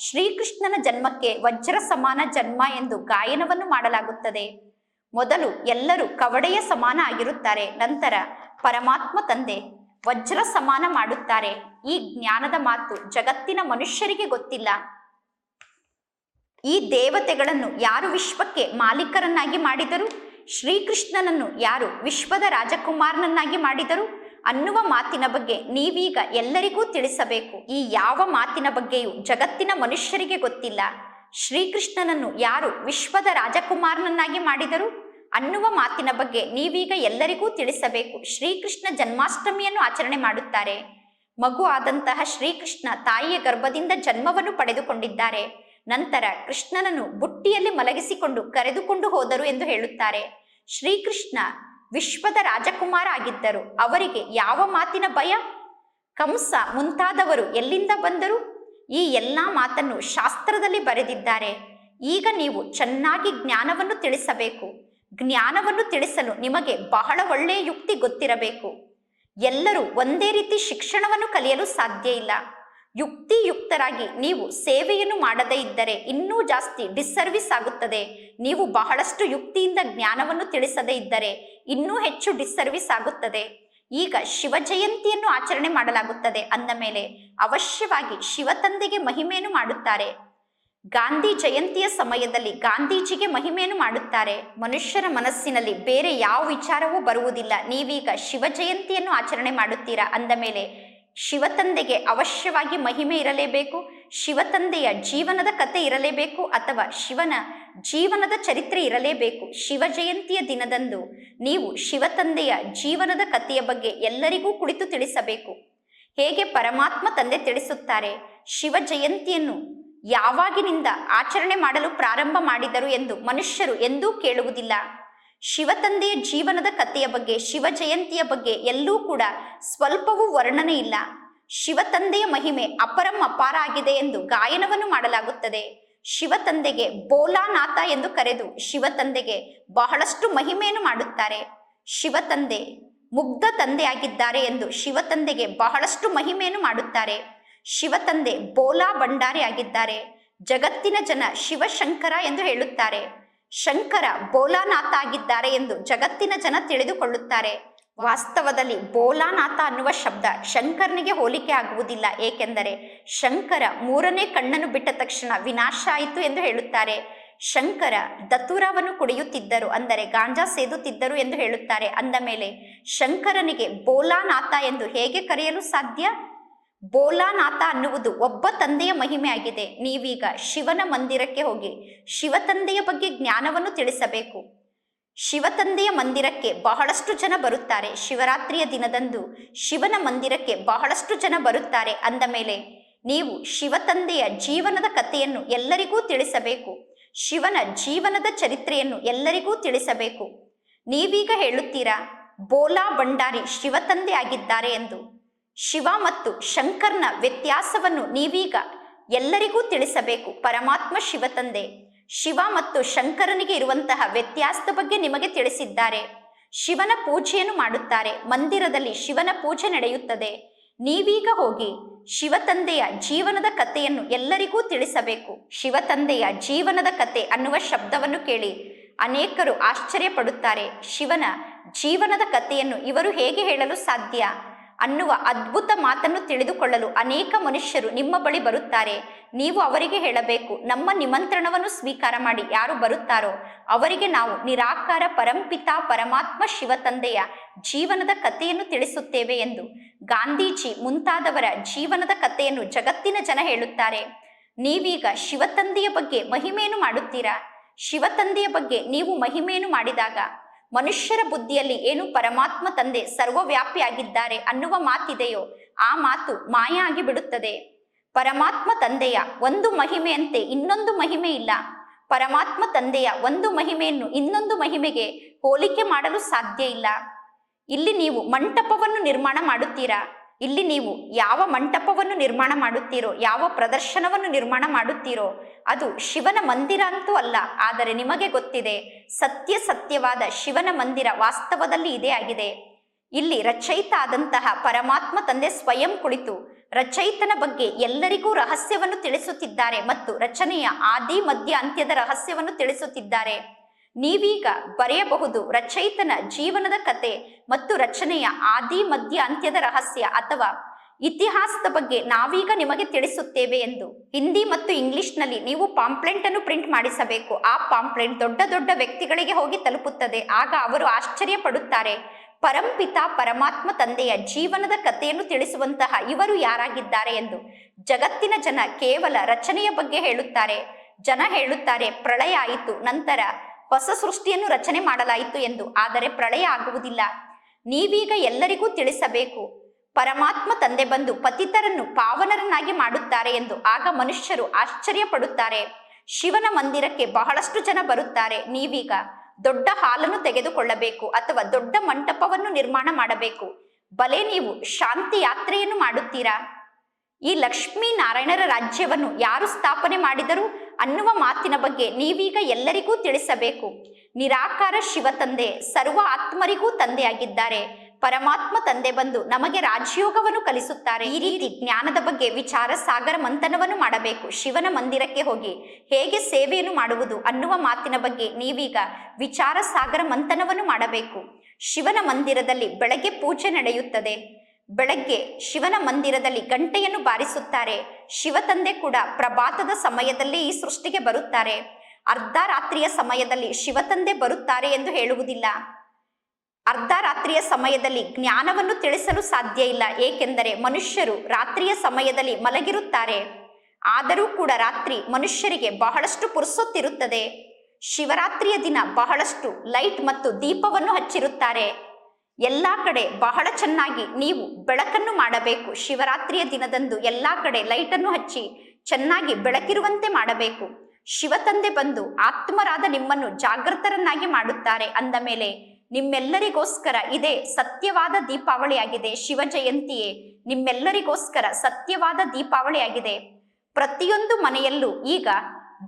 ಶ್ರೀಕೃಷ್ಣನ ಜನ್ಮಕ್ಕೆ ವಜ್ರ ಸಮಾನ ಜನ್ಮ ಎಂದು ಗಾಯನವನ್ನು ಮಾಡಲಾಗುತ್ತದೆ. ಮೊದಲು ಎಲ್ಲರೂ ಕವಡೆಯ ಸಮಾನ ಆಗಿರುತ್ತಾರೆ. ನಂತರ ಪರಮಾತ್ಮ ತಂದೆ ವಜ್ರ ಸಮಾನ ಮಾಡುತ್ತಾರೆ. ಈ ಜ್ಞಾನದ ಮಾತು ಜಗತ್ತಿನ ಮನುಷ್ಯರಿಗೆ ಗೊತ್ತಿಲ್ಲ. ಈ ದೇವತೆಗಳನ್ನು ಯಾರು ವಿಶ್ವಕ್ಕೆ ಮಾಲೀಕರನ್ನಾಗಿ ಮಾಡಿದರು? ಶ್ರೀಕೃಷ್ಣನನ್ನು ಯಾರು ವಿಶ್ವದ ರಾಜಕುಮಾರನನ್ನಾಗಿ ಮಾಡಿದರು? ಅನ್ನುವ ಮಾತಿನ ಬಗ್ಗೆ ನೀವೀಗ ಎಲ್ಲರಿಗೂ ತಿಳಿಸಬೇಕು. ಈ ಯಾವ ಮಾತಿನ ಬಗ್ಗೆಯೂ ಜಗತ್ತಿನ ಮನುಷ್ಯರಿಗೆ ಗೊತ್ತಿಲ್ಲ. ಶ್ರೀಕೃಷ್ಣನನ್ನು ಯಾರು ವಿಶ್ವದ ರಾಜಕುಮಾರನನ್ನಾಗಿ ಮಾಡಿದರು? ಅನ್ನುವ ಮಾತಿನ ಬಗ್ಗೆ ನೀವೀಗ ಎಲ್ಲರಿಗೂ ತಿಳಿಸಬೇಕು. ಶ್ರೀಕೃಷ್ಣ ಜನ್ಮಾಷ್ಟಮಿಯನ್ನು ಆಚರಣೆ ಮಾಡುತ್ತಾರೆ. ಮಗು ಆದಂತಹ ಶ್ರೀಕೃಷ್ಣ ತಾಯಿಯ ಗರ್ಭದಿಂದ ಜನ್ಮವನ್ನು ಪಡೆದುಕೊಂಡಿದ್ದಾರೆ. ನಂತರ ಕೃಷ್ಣನನ್ನು ಬುಟ್ಟಿಯಲ್ಲಿ ಮಲಗಿಸಿಕೊಂಡು ಕರೆದುಕೊಂಡು ಹೋದರು ಎಂದು ಹೇಳುತ್ತಾರೆ. ಶ್ರೀಕೃಷ್ಣ ವಿಶ್ವದ ರಾಜಕುಮಾರ ಆಗಿದ್ದರು. ಅವರಿಗೆ ಯಾವ ಮಾತಿನ ಭಯ? ಕಂಸ ಮುಂತಾದವರು ಎಲ್ಲಿಂದ ಬಂದರು? ಈ ಎಲ್ಲ ಮಾತನ್ನು ಶಾಸ್ತ್ರದಲ್ಲಿ ಬರೆದಿದ್ದಾರೆ. ಈಗ ನೀವು ಚೆನ್ನಾಗಿ ಜ್ಞಾನವನ್ನು ತಿಳಿಸಬೇಕು. ಜ್ಞಾನವನ್ನು ತಿಳಿಸಲು ನಿಮಗೆ ಬಹಳ ಒಳ್ಳೆಯ ಯುಕ್ತಿ ಗೊತ್ತಿರಬೇಕು. ಎಲ್ಲರೂ ಒಂದೇ ರೀತಿ ಶಿಕ್ಷಣವನ್ನು ಕಲಿಯಲು ಸಾಧ್ಯ ಇಲ್ಲ. ಯುಕ್ತಿಯುಕ್ತರಾಗಿ ನೀವು ಸೇವೆಯನ್ನು ಮಾಡದೇ ಇದ್ದರೆ ಇನ್ನೂ ಜಾಸ್ತಿ ಡಿಸ್ಸರ್ವಿಸ್ ಆಗುತ್ತದೆ. ನೀವು ಬಹಳಷ್ಟು ಯುಕ್ತಿಯಿಂದ ಜ್ಞಾನವನ್ನು ತಿಳಿಸದೇ ಇದ್ದರೆ ಇನ್ನೂ ಹೆಚ್ಚು ಡಿಸ್ಸರ್ವಿಸ್ ಆಗುತ್ತದೆ. ಈಗ ಶಿವ ಜಯಂತಿಯನ್ನು ಆಚರಣೆ ಮಾಡಲಾಗುತ್ತದೆ ಅಂದ ಮೇಲೆ ಅವಶ್ಯವಾಗಿ ಶಿವ ತಂದೆಗೆ ಮಹಿಮೆಯನ್ನು ಮಾಡುತ್ತಾರೆ. ಗಾಂಧಿ ಜಯಂತಿಯ ಸಮಯದಲ್ಲಿ ಗಾಂಧೀಜಿಗೆ ಮಹಿಮೆಯನ್ನು ಮಾಡುತ್ತಾರೆ. ಮನುಷ್ಯರ ಮನಸ್ಸಿನಲ್ಲಿ ಬೇರೆ ಯಾವ ವಿಚಾರವೂ ಬರುವುದಿಲ್ಲ. ನೀವೀಗ ಶಿವ ಜಯಂತಿಯನ್ನು ಆಚರಣೆ ಮಾಡುತ್ತೀರಾ ಅಂದ ಮೇಲೆ ಶಿವತಂದೆಗೆ ಅವಶ್ಯವಾಗಿ ಮಹಿಮೆ ಇರಲೇಬೇಕು, ಶಿವತಂದೆಯ ಜೀವನದ ಕತೆ ಇರಲೇಬೇಕು ಅಥವಾ ಶಿವನ ಜೀವನದ ಚರಿತ್ರೆ ಇರಲೇಬೇಕು, ಶಿವ ಜಯಂತಿಯ ದಿನದಂದು ನೀವು ಶಿವತಂದೆಯ ಜೀವನದ ಕಥೆಯ ಬಗ್ಗೆ ಎಲ್ಲರಿಗೂ ಕುಳಿತು ತಿಳಿಸಬೇಕು. ಹೇಗೆ ಪರಮಾತ್ಮ ತಂದೆ ತಿಳಿಸುತ್ತಾರೆ, ಶಿವ ಜಯಂತಿಯನ್ನು ಯಾವಾಗಿನಿಂದ ಆಚರಣೆ ಮಾಡಲು ಪ್ರಾರಂಭ ಮಾಡಿದರು ಎಂದು ಮನುಷ್ಯರು ಎಂದೂ ಕೇಳುವುದಿಲ್ಲ. ಶಿವತಂದೆಯ ಜೀವನದ ಕಥೆಯ ಬಗ್ಗೆ ಶಿವ ಜಯಂತಿಯ ಬಗ್ಗೆ ಎಲ್ಲೂ ಕೂಡ ಸ್ವಲ್ಪವೂ ವರ್ಣನೆ ಇಲ್ಲ. ಶಿವತಂದೆಯ ಮಹಿಮೆ ಅಪರಂ ಅಪಾರ ಆಗಿದೆ ಎಂದು ಗಾಯನವನ್ನು ಮಾಡಲಾಗುತ್ತದೆ. ಶಿವತಂದೆಗೆ ಬೋಲಾನಾಥ ಎಂದು ಕರೆದು ಶಿವತಂದೆಗೆ ಬಹಳಷ್ಟು ಮಹಿಮೆಯನ್ನು ಮಾಡುತ್ತಾರೆ. ಶಿವತಂದೆ ಮುಗ್ಧ ತಂದೆಯಾಗಿದ್ದಾರೆ ಎಂದು ಶಿವತಂದೆಗೆ ಬಹಳಷ್ಟು ಮಹಿಮೆಯನ್ನು ಮಾಡುತ್ತಾರೆ. ಶಿವತಂದೆ ಬೋಲಾ ಭಂಡಾರಿ ಆಗಿದ್ದಾರೆ. ಜಗತ್ತಿನ ಜನ ಶಿವಶಂಕರ ಎಂದು ಹೇಳುತ್ತಾರೆ. ಶಂಕರ ಬೋಲಾನಾಥ ಆಗಿದ್ದಾರೆ ಎಂದು ಜಗತ್ತಿನ ಜನ ತಿಳಿದುಕೊಳ್ಳುತ್ತಾರೆ. ವಾಸ್ತವದಲ್ಲಿ ಬೋಲಾನಾಥ ಅನ್ನುವ ಶಬ್ದ ಶಂಕರನಿಗೆ ಹೋಲಿಕೆ ಆಗುವುದಿಲ್ಲ. ಏಕೆಂದರೆ ಶಂಕರ ಮೂರನೇ ಕಣ್ಣನ್ನು ಬಿಟ್ಟ ತಕ್ಷಣ ವಿನಾಶ ಆಯಿತು ಎಂದು ಹೇಳುತ್ತಾರೆ. ಶಂಕರ ದತುರವನ್ನು ಕುಡಿಯುತ್ತಿದ್ದರು, ಅಂದರೆ ಗಾಂಜಾ ಸೇದುತ್ತಿದ್ದರು ಎಂದು ಹೇಳುತ್ತಾರೆ. ಅಂದ ಮೇಲೆ ಶಂಕರನಿಗೆ ಬೋಲಾನಾಥ ಎಂದು ಹೇಗೆ ಕರೆಯಲು ಸಾಧ್ಯ? ಬೋಲಾನಾಥ ಅನ್ನುವುದು ಒಬ್ಬ ತಂದೆಯ ಮಹಿಮೆ ಆಗಿದೆ. ನೀವೀಗ ಶಿವನ ಮಂದಿರಕ್ಕೆ ಹೋಗಿ ಶಿವತಂದೆಯ ಬಗ್ಗೆ ಜ್ಞಾನವನ್ನು ತಿಳಿಸಬೇಕು. ಶಿವತಂದೆಯ ಮಂದಿರಕ್ಕೆ ಬಹಳಷ್ಟು ಜನ ಬರುತ್ತಾರೆ. ಶಿವರಾತ್ರಿಯ ದಿನದಂದು ಶಿವನ ಮಂದಿರಕ್ಕೆ ಬಹಳಷ್ಟು ಜನ ಬರುತ್ತಾರೆ. ಅಂದ ಮೇಲೆ ನೀವು ಶಿವತಂದೆಯ ಜೀವನದ ಕಥೆಯನ್ನು ಎಲ್ಲರಿಗೂ ತಿಳಿಸಬೇಕು. ಶಿವನ ಜೀವನದ ಚರಿತ್ರೆಯನ್ನು ಎಲ್ಲರಿಗೂ ತಿಳಿಸಬೇಕು. ನೀವೀಗ ಹೇಳುತ್ತೀರಾ, ಬೋಲಾ ಭಂಡಾರಿ ಶಿವತಂದೆ ಆಗಿದ್ದಾರೆ ಎಂದು. ಶಿವ ಮತ್ತು ಶಂಕರ್ನ ವ್ಯತ್ಯಾಸವನ್ನು ನೀವೀಗ ಎಲ್ಲರಿಗೂ ತಿಳಿಸಬೇಕು. ಪರಮಾತ್ಮ ಶಿವತಂದೆ ಶಿವ ಮತ್ತು ಶಂಕರನಿಗೆ ಇರುವಂತಹ ವ್ಯತ್ಯಾಸದ ಬಗ್ಗೆ ನಿಮಗೆ ತಿಳಿಸಿದ್ದಾರೆ. ಶಿವನ ಪೂಜೆಯನ್ನು ಮಾಡುತ್ತಾರೆ. ಮಂದಿರದಲ್ಲಿ ಶಿವನ ಪೂಜೆ ನಡೆಯುತ್ತದೆ. ನೀವೀಗ ಹೋಗಿ ಶಿವತಂದೆಯ ಜೀವನದ ಕಥೆಯನ್ನು ಎಲ್ಲರಿಗೂ ತಿಳಿಸಬೇಕು. ಶಿವತಂದೆಯ ಜೀವನದ ಕತೆ ಅನ್ನುವ ಶಬ್ದವನ್ನು ಕೇಳಿ ಅನೇಕರು ಆಶ್ಚರ್ಯ ಪಡುತ್ತಾರೆ ಶಿವನ ಜೀವನದ ಕಥೆಯನ್ನು ಇವರು ಹೇಗೆ ಹೇಳಲು ಸಾಧ್ಯ? ಅನ್ನುವ ಅದ್ಭುತ ಮಾತನ್ನು ತಿಳಿದುಕೊಳ್ಳಲು ಅನೇಕ ಮನುಷ್ಯರು ನಿಮ್ಮ ಬಳಿ ಬರುತ್ತಾರೆ. ನೀವು ಅವರಿಗೆ ಹೇಳಬೇಕು, ನಮ್ಮ ನಿಮಂತ್ರಣವನ್ನು ಸ್ವೀಕಾರ ಮಾಡಿ ಯಾರು ಬರುತ್ತಾರೋ, ಅವರಿಗೆ ನಾವು ನಿರಾಕಾರ ಪರಂಪಿತಾ ಪರಮಾತ್ಮ ಶಿವ ತಂದೆಯ ಜೀವನದ ಕಥೆಯನ್ನು ತಿಳಿಸುತ್ತೇವೆ ಎಂದು ಗಾಂಧೀಜಿ ಮುಂತಾದವರ ಜೀವನದ ಕಥೆಯನ್ನು ಜಗತ್ತಿನ ಜನ ಹೇಳುತ್ತಾರೆ. ನೀವೀಗ ಶಿವತಂದೆಯ ಬಗ್ಗೆ ಮಹಿಮೆಯನ್ನು ಮಾಡುತ್ತೀರಾ? ಶಿವತಂದೆಯ ಬಗ್ಗೆ ನೀವು ಮಹಿಮೆಯನ್ನು ಮಾಡಿದಾಗ ಮನುಷ್ಯರ ಬುದ್ಧಿಯಲ್ಲಿ ಏನು ಪರಮಾತ್ಮ ತಂದೆ ಸರ್ವವ್ಯಾಪಿಯಾಗಿದ್ದಾರೆ ಅನ್ನುವ ಮಾತಿದೆಯೋ ಆ ಮಾತು ಮಾಯ ಆಗಿ ಬಿಡುತ್ತದೆ. ಪರಮಾತ್ಮ ತಂದೆಯ ಒಂದು ಮಹಿಮೆಯಂತೆ ಇನ್ನೊಂದು ಮಹಿಮೆ ಇಲ್ಲ. ಪರಮಾತ್ಮ ತಂದೆಯ ಒಂದು ಮಹಿಮೆಯನ್ನು ಇನ್ನೊಂದು ಮಹಿಮೆಗೆ ಹೋಲಿಕೆ ಮಾಡಲು ಸಾಧ್ಯ ಇಲ್ಲ. ಇಲ್ಲಿ ನೀವು ಮಂಟಪವನ್ನು ನಿರ್ಮಾಣ ಮಾಡುತ್ತೀರಾ? ಇಲ್ಲಿ ನೀವು ಯಾವ ಮಂಟಪವನ್ನು ನಿರ್ಮಾಣ ಮಾಡುತ್ತೀರೋ, ಯಾವ ಪ್ರದರ್ಶನವನ್ನು ನಿರ್ಮಾಣ ಮಾಡುತ್ತೀರೋ, ಅದು ಶಿವನ ಮಂದಿರ ಅಂತೂ ಅಲ್ಲ, ಆದರೆ ನಿಮಗೆ ಗೊತ್ತಿದೆ, ಸತ್ಯ ಸತ್ಯವಾದ ಶಿವನ ಮಂದಿರ ವಾಸ್ತವದಲ್ಲಿ ಇದೇ ಆಗಿದೆ. ಇಲ್ಲಿ ರಚಯಿತ ಆದಂತಹ ಪರಮಾತ್ಮ ತಂದೆ ಸ್ವಯಂ ಕುಳಿತು ರಚಯಿತನ ಬಗ್ಗೆ ಎಲ್ಲರಿಗೂ ರಹಸ್ಯವನ್ನು ತಿಳಿಸುತ್ತಿದ್ದಾರೆ ಮತ್ತು ರಚನೆಯ ಆದಿ ಮಧ್ಯ ಅಂತ್ಯದ ರಹಸ್ಯವನ್ನು ತಿಳಿಸುತ್ತಿದ್ದಾರೆ. ನೀವೀಗ ಬರೆಯಬಹುದು ರಚಯಿತನ ಜೀವನದ ಕತೆ ಮತ್ತು ರಚನೆಯ ಆದಿ, ಮಧ್ಯ, ಅಂತ್ಯದ ರಹಸ್ಯ ಅಥವಾ ಇತಿಹಾಸದ ಬಗ್ಗೆ ನಾವೀಗ ನಿಮಗೆ ತಿಳಿಸುತ್ತೇವೆ ಎಂದು ಹಿಂದಿ ಮತ್ತು ಇಂಗ್ಲಿಷ್ನಲ್ಲಿ ನೀವು ಪಾಂಪ್ಲೆಂಟ್ ಅನ್ನು ಪ್ರಿಂಟ್ ಮಾಡಿಸಬೇಕು. ಆ ಪಾಂಪ್ಲೆಂಟ್ ದೊಡ್ಡ ದೊಡ್ಡ ವ್ಯಕ್ತಿಗಳಿಗೆ ಹೋಗಿ ತಲುಪುತ್ತದೆ. ಆಗ ಅವರು ಆಶ್ಚರ್ಯ ಪಡುತ್ತಾರೆ ಪರಂಪಿತ ಪರಮಾತ್ಮ ತಂದೆಯ ಜೀವನದ ಕಥೆಯನ್ನು ತಿಳಿಸುವಂತಹ ಇವರು ಯಾರಾಗಿದ್ದಾರೆ ಎಂದು ಜಗತ್ತಿನ ಜನ ಕೇವಲ ರಚನೆಯ ಬಗ್ಗೆ ಹೇಳುತ್ತಾರೆ. ಜನ ಹೇಳುತ್ತಾರೆ, ಪ್ರಳಯ ಆಯಿತು, ನಂತರ ಹೊಸ ಸೃಷ್ಟಿಯನ್ನು ರಚನೆ ಮಾಡಲಾಯಿತು ಎಂದು, ಆದರೆ ಪ್ರಳಯ ಆಗುವುದಿಲ್ಲ. ನೀವೀಗ ಎಲ್ಲರಿಗೂ ತಿಳಿಸಬೇಕು, ಪರಮಾತ್ಮ ತಂದೆ ಬಂದು ಪತಿತರನ್ನು ಪಾವನರನ್ನಾಗಿ ಮಾಡುತ್ತಾರೆ ಎಂದು ಆಗ ಮನುಷ್ಯರು ಆಶ್ಚರ್ಯ ಪಡುತ್ತಾರೆ ಶಿವನ ಮಂದಿರಕ್ಕೆ ಬಹಳಷ್ಟು ಜನ ಬರುತ್ತಾರೆ. ನೀವೀಗ ದೊಡ್ಡ ಹಾಲನ್ನು ತೆಗೆದುಕೊಳ್ಳಬೇಕು ಅಥವಾ ದೊಡ್ಡ ಮಂಟಪವನ್ನು ನಿರ್ಮಾಣ ಮಾಡಬೇಕು. ಬಲೆ ನೀವು ಶಾಂತಿ ಯಾತ್ರೆಯನ್ನು ಮಾಡುತ್ತೀರಾ? ಈ ಲಕ್ಷ್ಮೀ ನಾರಾಯಣರ ರಾಜ್ಯವನ್ನು ಯಾರು ಸ್ಥಾಪನೆ ಮಾಡಿದರು? ಅನ್ನುವ ಮಾತಿನ ಬಗ್ಗೆ ನೀವೀಗ ಎಲ್ಲರಿಗೂ ತಿಳಿಸಬೇಕು. ನಿರಾಕಾರ ಶಿವ ತಂದೆ, ಸರ್ವ ಆತ್ಮರಿಗೂ ತಂದೆಯಾಗಿದ್ದಾರೆ. ಪರಮಾತ್ಮ ತಂದೆ ಬಂದು ನಮಗೆ ರಾಜಯೋಗವನ್ನು ಕಲಿಸುತ್ತಾರೆ. ಈ ರೀತಿ ಜ್ಞಾನದ ಬಗ್ಗೆ ವಿಚಾರ ಸಾಗರ ಮಂಥನವನ್ನು ಮಾಡಬೇಕು. ಶಿವನ ಮಂದಿರಕ್ಕೆ ಹೋಗಿ ಹೇಗೆ ಸೇವೆಯನ್ನು ಮಾಡುವುದು ಅನ್ನುವ ಮಾತಿನ ಬಗ್ಗೆ ನೀವೀಗ ವಿಚಾರ ಸಾಗರ ಮಂಥನವನ್ನು ಮಾಡಬೇಕು. ಶಿವನ ಮಂದಿರದಲ್ಲಿ ಬೆಳಗ್ಗೆ ಪೂಜೆ ನಡೆಯುತ್ತದೆ. ಬೆಳಗ್ಗೆ ಶಿವನ ಮಂದಿರದಲ್ಲಿ ಗಂಟೆಯನ್ನು ಬಾರಿಸುತ್ತಾರೆ. ಶಿವ ತಂದೆ ಕೂಡ ಪ್ರಭಾತದ ಸಮಯದಲ್ಲಿ ಈ ಸೃಷ್ಟಿಗೆ ಬರುತ್ತಾರೆ. ಅರ್ಧ ರಾತ್ರಿಯ ಸಮಯದಲ್ಲಿ ಶಿವತಂದೆ ಬರುತ್ತಾರೆ ಎಂದು ಹೇಳುವುದಿಲ್ಲ. ಅರ್ಧ ರಾತ್ರಿಯ ಸಮಯದಲ್ಲಿ ಜ್ಞಾನವನ್ನು ತಿಳಿಸಲು ಸಾಧ್ಯ ಇಲ್ಲ, ಏಕೆಂದರೆ ಮನುಷ್ಯರು ರಾತ್ರಿಯ ಸಮಯದಲ್ಲಿ ಮಲಗಿರುತ್ತಾರೆ. ಆದರೂ ಕೂಡ ರಾತ್ರಿ ಮನುಷ್ಯರಿಗೆ ಬಹಳಷ್ಟು ಪುರುಸೊತ್ತಿರುತ್ತದೆ. ಶಿವರಾತ್ರಿಯ ದಿನ ಬಹಳಷ್ಟು ಲೈಟ್ ಮತ್ತು ದೀಪವನ್ನು ಹಚ್ಚಿರುತ್ತಾರೆ. ಎಲ್ಲ ಕಡೆ ಬಹಳ ಚೆನ್ನಾಗಿ ನೀವು ಬೆಳಕನ್ನು ಮಾಡಬೇಕು. ಶಿವರಾತ್ರಿಯ ದಿನದಂದು ಎಲ್ಲ ಕಡೆ ಲೈಟನ್ನು ಹಚ್ಚಿ ಚೆನ್ನಾಗಿ ಬೆಳಕಿರುವಂತೆ ಮಾಡಬೇಕು. ಶಿವತಂದೆ ಬಂದು ಆತ್ಮರಾದ ನಿಮ್ಮನ್ನು ಜಾಗೃತರನ್ನಾಗಿ ಮಾಡುತ್ತಾರೆ. ಅಂದ ಮೇಲೆ, ನಿಮ್ಮೆಲ್ಲರಿಗೋಸ್ಕರ ಇದೇ ಸತ್ಯವಾದ ದೀಪಾವಳಿಯಾಗಿದೆ. ಶಿವ ಜಯಂತಿಯೇ ನಿಮ್ಮೆಲ್ಲರಿಗೋಸ್ಕರ ಸತ್ಯವಾದ ದೀಪಾವಳಿಯಾಗಿದೆ. ಪ್ರತಿಯೊಂದು ಮನೆಯಲ್ಲೂ ಈಗ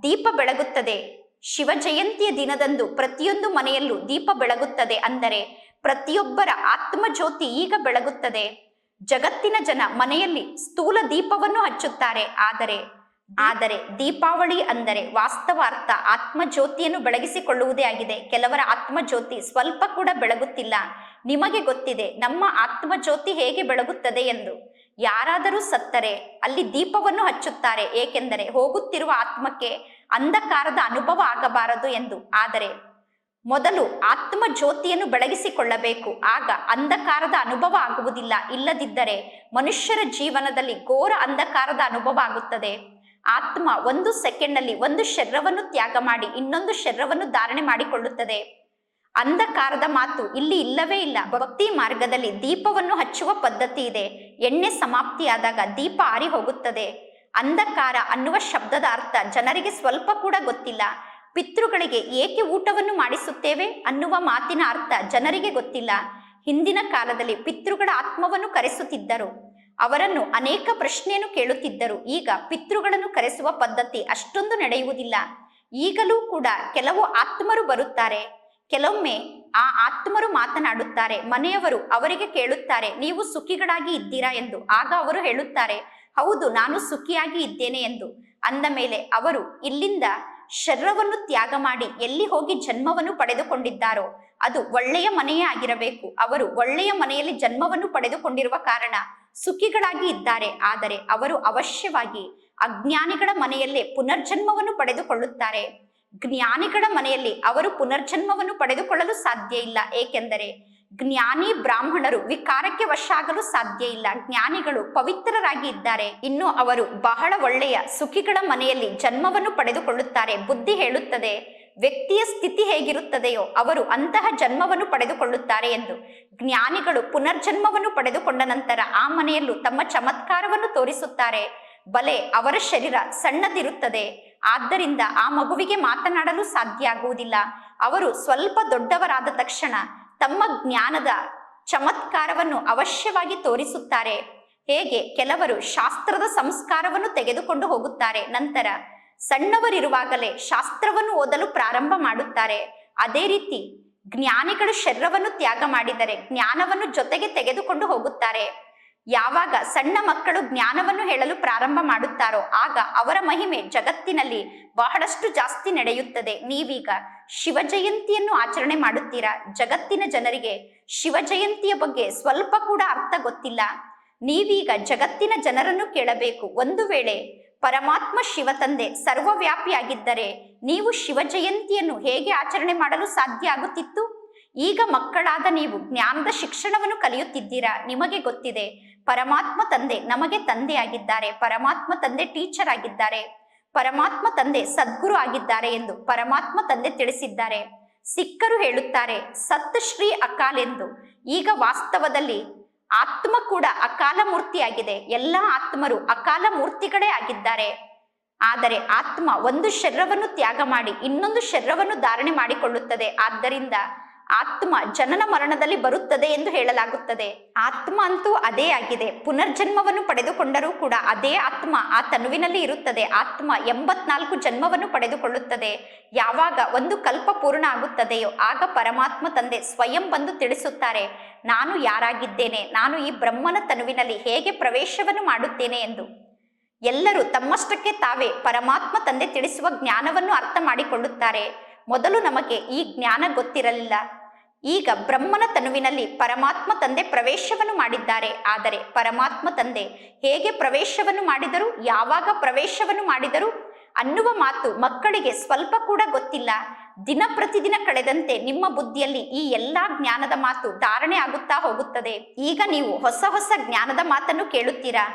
ದೀಪ ಬೆಳಗುತ್ತದೆ. ಶಿವ ಜಯಂತಿಯ ದಿನದಂದು ಪ್ರತಿಯೊಂದು ಮನೆಯಲ್ಲೂ ದೀಪ ಬೆಳಗುತ್ತದೆ. ಅಂದರೆ ಪ್ರತಿಯೊಬ್ಬರ ಆತ್ಮಜ್ಯೋತಿ ಈಗ ಬೆಳಗುತ್ತದೆ. ಜಗತ್ತಿನ ಜನ ಮನೆಯಲ್ಲಿ ಸ್ಥೂಲ ದೀಪವನ್ನು ಹಚ್ಚುತ್ತಾರೆ. ಆದರೆ ಆದರೆ ದೀಪಾವಳಿ ಅಂದರೆ ವಾಸ್ತವ ಅರ್ಥ ಆತ್ಮಜ್ಯೋತಿಯನ್ನು ಬೆಳಗಿಸಿಕೊಳ್ಳುವುದೇ ಆಗಿದೆ. ಕೆಲವರ ಆತ್ಮಜ್ಯೋತಿ ಸ್ವಲ್ಪ ಕೂಡ ಬೆಳಗುತ್ತಿಲ್ಲ. ನಿಮಗೆ ಗೊತ್ತಿದೆ, ನಮ್ಮ ಆತ್ಮಜ್ಯೋತಿ ಹೇಗೆ ಬೆಳಗುತ್ತದೆ ಎಂದು. ಯಾರಾದರೂ ಸತ್ತರೆ ಅಲ್ಲಿ ದೀಪವನ್ನು ಹಚ್ಚುತ್ತಾರೆ. ಏಕೆಂದರೆ ಹೋಗುತ್ತಿರುವ ಆತ್ಮಕ್ಕೆ ಅಂಧಕಾರದ ಅನುಭವ ಆಗಬಾರದು ಎಂದು. ಆದರೆ ಮೊದಲು ಆತ್ಮ ಜ್ಯೋತಿಯನ್ನು ಬೆಳಗಿಸಿಕೊಳ್ಳಬೇಕು. ಆಗ ಅಂಧಕಾರದ ಅನುಭವ ಆಗುವುದಿಲ್ಲ. ಇಲ್ಲದಿದ್ದರೆ ಮನುಷ್ಯರ ಜೀವನದಲ್ಲಿ ಘೋರ ಅಂಧಕಾರದ ಅನುಭವ ಆಗುತ್ತದೆ. ಆತ್ಮ ಒಂದು ಸೆಕೆಂಡ್ನಲ್ಲಿ ಒಂದು ಶರೀರವನ್ನು ತ್ಯಾಗ ಮಾಡಿ ಇನ್ನೊಂದು ಶರೀರವನ್ನು ಧಾರಣೆ ಮಾಡಿಕೊಳ್ಳುತ್ತದೆ. ಅಂಧಕಾರದ ಮಾತು ಇಲ್ಲಿ ಇಲ್ಲವೇ ಇಲ್ಲ. ಭಕ್ತಿ ಮಾರ್ಗದಲ್ಲಿ ದೀಪವನ್ನು ಹಚ್ಚುವ ಪದ್ಧತಿ ಇದೆ. ಎಣ್ಣೆ ಸಮಾಪ್ತಿಯಾದಾಗ ದೀಪ ಆರಿ ಹೋಗುತ್ತದೆ ಅಂಧಕಾರ ಅನ್ನುವ ಶಬ್ದದ ಅರ್ಥ ಜನರಿಗೆ ಸ್ವಲ್ಪ ಕೂಡ ಗೊತ್ತಿಲ್ಲ. ಪಿತೃಗಳಿಗೆ ಏಕೆ ಊಟವನ್ನು ಮಾಡಿಸುತ್ತೇವೆ ಅನ್ನುವ ಮಾತಿನ ಅರ್ಥ ಜನರಿಗೆ ಗೊತ್ತಿಲ್ಲ. ಹಿಂದಿನ ಕಾಲದಲ್ಲಿ ಪಿತೃಗಳ ಆತ್ಮವನ್ನು ಕರೆಸುತ್ತಿದ್ದರು. ಅವರನ್ನು ಅನೇಕ ಪ್ರಶ್ನೆಯನ್ನು ಕೇಳುತ್ತಿದ್ದರು. ಈಗ ಪಿತೃಗಳನ್ನು ಕರೆಸುವ ಪದ್ಧತಿ ಅಷ್ಟೊಂದು ನಡೆಯುವುದಿಲ್ಲ. ಈಗಲೂ ಕೂಡ ಕೆಲವು ಆತ್ಮರು ಬರುತ್ತಾರೆ. ಕೆಲವೊಮ್ಮೆ ಆ ಆತ್ಮರು ಮಾತನಾಡುತ್ತಾರೆ. ಮನೆಯವರು ಅವರಿಗೆ ಕೇಳುತ್ತಾರೆ, ನೀವು ಸುಖಿಗಳಾಗಿ ಇದ್ದೀರಾ? ಎಂದು. ಆಗ ಅವರು ಹೇಳುತ್ತಾರೆ, ಹೌದು, ನಾನು ಸುಖಿಯಾಗಿ ಇದ್ದೇನೆ ಎಂದು. ಅಂದ ಮೇಲೆ ಅವರು, ಇಲ್ಲಿಂದ ಶರೀರವನ್ನು ತ್ಯಾಗ ಮಾಡಿ ಎಲ್ಲಿ ಹೋಗಿ ಜನ್ಮವನ್ನು ಪಡೆದುಕೊಂಡಿದ್ದಾರೋ ಅದು ಒಳ್ಳೆಯ ಮನೆಯೇ ಆಗಿರಬೇಕು. ಅವರು ಒಳ್ಳೆಯ ಮನೆಯಲ್ಲಿ ಜನ್ಮವನ್ನು ಪಡೆದುಕೊಂಡಿರುವ ಕಾರಣ ಸುಖಿಗಳಾಗಿ ಇದ್ದಾರೆ. ಆದರೆ ಅವರು ಅವಶ್ಯವಾಗಿ ಅಜ್ಞಾನಿಗಳ ಮನೆಯಲ್ಲೇ ಪುನರ್ಜನ್ಮವನ್ನು ಪಡೆದುಕೊಳ್ಳುತ್ತಾರೆ. ಜ್ಞಾನಿಗಳ ಮನೆಯಲ್ಲಿ ಅವರು ಪುನರ್ಜನ್ಮವನ್ನು ಪಡೆದುಕೊಳ್ಳಲು ಸಾಧ್ಯ ಇಲ್ಲ. ಏಕೆಂದರೆ ಜ್ಞಾನಿ ಬ್ರಾಹ್ಮಣರು ವಿಕಾರಕ್ಕೆ ವಶಾಗಲು ಸಾಧ್ಯ ಇಲ್ಲ. ಜ್ಞಾನಿಗಳು ಪವಿತ್ರರಾಗಿ ಇದ್ದಾರೆ ಇನ್ನು ಅವರು ಬಹಳ ಒಳ್ಳೆಯ ಸುಖಿಗಳ ಮನೆಯಲ್ಲಿ ಜನ್ಮವನ್ನು ಪಡೆದುಕೊಳ್ಳುತ್ತಾರೆ. ಬುದ್ಧಿ ಹೇಳುತ್ತದೆ, ವ್ಯಕ್ತಿಯ ಸ್ಥಿತಿ ಹೇಗಿರುತ್ತದೆಯೋ ಅವರು ಅಂತಹ ಜನ್ಮವನ್ನು ಪಡೆದುಕೊಳ್ಳುತ್ತಾರೆ ಎಂದು. ಜ್ಞಾನಿಗಳು ಪುನರ್ಜನ್ಮವನ್ನು ಪಡೆದುಕೊಂಡ ನಂತರ ಆ ಮನೆಯಲ್ಲೂ ತಮ್ಮ ಚಮತ್ಕಾರವನ್ನು ತೋರಿಸುತ್ತಾರೆ. ಬಲೆ ಅವರ ಶರೀರ ಸಣ್ಣದಿರುತ್ತದೆ. ಆದ್ದರಿಂದ ಆ ಮಗುವಿಗೆ ಮಾತನಾಡಲು ಸಾಧ್ಯ ಆಗುವುದಿಲ್ಲ. ಅವರು ಸ್ವಲ್ಪ ದೊಡ್ಡವರಾದ ತಕ್ಷಣ ತಮ್ಮ ಜ್ಞಾನದ ಚಮತ್ಕಾರವನ್ನು ಅವಶ್ಯವಾಗಿ ತೋರಿಸುತ್ತಾರೆ. ಹೇಗೆ? ಕೆಲವರು ಶಾಸ್ತ್ರದ ಸಂಸ್ಕಾರವನ್ನು ತೆಗೆದುಕೊಂಡು ಹೋಗುತ್ತಾರೆ. ನಂತರ ಸಣ್ಣವರಿರುವಾಗಲೇ ಶಾಸ್ತ್ರವನ್ನು ಓದಲು ಪ್ರಾರಂಭ ಮಾಡುತ್ತಾರೆ. ಅದೇ ರೀತಿ ಜ್ಞಾನಿಗಳು ಶರೀರವನ್ನು ತ್ಯಾಗ ಮಾಡಿದರೆ ಜ್ಞಾನವನ್ನು ಜೊತೆಗೆ ತೆಗೆದುಕೊಂಡು ಹೋಗುತ್ತಾರೆ. ಯಾವಾಗ ಸಣ್ಣ ಮಕ್ಕಳು ಜ್ಞಾನವನ್ನು ಹೇಳಲು ಪ್ರಾರಂಭ ಮಾಡುತ್ತಾರೋ ಆಗ ಅವರ ಮಹಿಮೆ ಜಗತ್ತಿನಲ್ಲಿ ಬಹಳಷ್ಟು ಜಾಸ್ತಿ ನಡೆಯುತ್ತದೆ. ನೀವೀಗ ಶಿವ ಜಯಂತಿಯನ್ನು ಆಚರಣೆ ಮಾಡುತ್ತೀರಾ? ಜಗತ್ತಿನ ಜನರಿಗೆ ಶಿವ ಜಯಂತಿಯ ಬಗ್ಗೆ ಸ್ವಲ್ಪ ಕೂಡ ಅರ್ಥ ಗೊತ್ತಿಲ್ಲ. ನೀವೀಗ ಜಗತ್ತಿನ ಜನರನ್ನು ಕೇಳಬೇಕು. ಒಂದು ವೇಳೆ ಪರಮಾತ್ಮ ಶಿವ ತಂದೆ ಸರ್ವವ್ಯಾಪಿಯಾಗಿದ್ದರೆ ನೀವು ಶಿವ ಜಯಂತಿಯನ್ನು ಹೇಗೆ ಆಚರಣೆ ಮಾಡಲು ಸಾಧ್ಯ ಆಗುತ್ತಿತ್ತು? ಈಗ ಮಕ್ಕಳಾದ ನೀವು ಜ್ಞಾನದ ಶಿಕ್ಷಣವನ್ನು ಕಲಿಯುತ್ತಿದ್ದೀರಾ? ನಿಮಗೆ ಗೊತ್ತಿದೆ. ಪರಮಾತ್ಮ ತಂದೆ ನಮಗೆ ತಂದೆ ಆಗಿದ್ದಾರೆ ಪರಮಾತ್ಮ ತಂದೆ ಟೀಚರ್ ಆಗಿದ್ದಾರೆ, ಪರಮಾತ್ಮ ತಂದೆ ಸದ್ಗುರು ಆಗಿದ್ದಾರೆ ಎಂದು ಪರಮಾತ್ಮ ತಂದೆ ತಿಳಿಸಿದ್ದಾರೆ. ಸಿಕ್ಕರು ಹೇಳುತ್ತಾರೆ, ಸತ್ ಶ್ರೀ ಅಕಾಲ್ ಎಂದು. ಈಗ ವಾಸ್ತವದಲ್ಲಿ ಆತ್ಮ ಕೂಡ ಅಕಾಲ ಮೂರ್ತಿಯಾಗಿದೆ. ಎಲ್ಲ ಆತ್ಮರು ಅಕಾಲ ಮೂರ್ತಿಗಳೇ ಆಗಿದ್ದಾರೆ. ಆದರೆ ಆತ್ಮ ಒಂದು ಶರೀರವನ್ನು ತ್ಯಾಗ ಮಾಡಿ ಇನ್ನೊಂದು ಶರೀರವನ್ನು ಧಾರಣೆ ಮಾಡಿಕೊಳ್ಳುತ್ತದೆ. ಆದ್ದರಿಂದ ಆತ್ಮ ಜನನ ಮರಣದಲ್ಲಿ ಬರುತ್ತದೆ ಎಂದು ಹೇಳಲಾಗುತ್ತದೆ. ಆತ್ಮ ಅಂತೂ ಅದೇ ಆಗಿದೆ. ಪುನರ್ಜನ್ಮವನ್ನು ಪಡೆದುಕೊಂಡರೂ ಕೂಡ ಅದೇ ಆತ್ಮ ಆ ತನುವಿನಲ್ಲಿ ಇರುತ್ತದೆ. ಆತ್ಮ ಎಂಬತ್ನಾಲ್ಕು ಜನ್ಮವನ್ನು ಪಡೆದುಕೊಳ್ಳುತ್ತದೆ. ಯಾವಾಗ ಒಂದು ಕಲ್ಪ ಪೂರ್ಣ ಆಗುತ್ತದೆಯೋ ಆಗ ಪರಮಾತ್ಮ ತಂದೆ ಸ್ವಯಂ ಬಂದು ತಿಳಿಸುತ್ತಾರೆ, ನಾನು ಯಾರಾಗಿದ್ದೇನೆ? ನಾನು ಈ ಬ್ರಹ್ಮನ ತನುವಿನಲ್ಲಿ ಹೇಗೆ ಪ್ರವೇಶವನ್ನು ಮಾಡುತ್ತೇನೆ? ಎಂದು. ಎಲ್ಲರೂ ತಮ್ಮಷ್ಟಕ್ಕೆ ತಾವೇ ಪರಮಾತ್ಮ ತಂದೆ ತಿಳಿಸುವ ಜ್ಞಾನವನ್ನು ಅರ್ಥ ಮಾಡಿಕೊಳ್ಳುತ್ತಾರೆ. ಮೊದಲು ನಮಗೆ ಈ ಜ್ಞಾನ ಗೊತ್ತಿರಲಿಲ್ಲ. ಈಗ ಬ್ರಹ್ಮನ ತನುವಿನಲ್ಲಿ ಪರಮಾತ್ಮ ತಂದೆ ಪ್ರವೇಶವನ್ನು ಮಾಡಿದ್ದಾರೆ. ಆದರೆ ಪರಮಾತ್ಮ ತಂದೆ ಹೇಗೆ ಪ್ರವೇಶವನ್ನು ಮಾಡಿದರು, ಯಾವಾಗ ಪ್ರವೇಶವನ್ನು ಮಾಡಿದರು ಅನ್ನುವ ಮಾತು ಮಕ್ಕಳಿಗೆ ಸ್ವಲ್ಪ ಕೂಡ ಗೊತ್ತಿಲ್ಲ. ದಿನ ಪ್ರತಿದಿನ ಕಳೆದಂತೆ ನಿಮ್ಮ ಬುದ್ಧಿಯಲ್ಲಿ ಈ ಎಲ್ಲಾ ಜ್ಞಾನದ ಮಾತು ಧಾರಣೆ ಆಗುತ್ತಾ ಹೋಗುತ್ತದೆ. ಈಗ ನೀವು ಹೊಸ ಹೊಸ ಜ್ಞಾನದ ಮಾತನ್ನು ಕೇಳುತ್ತೀರಾ?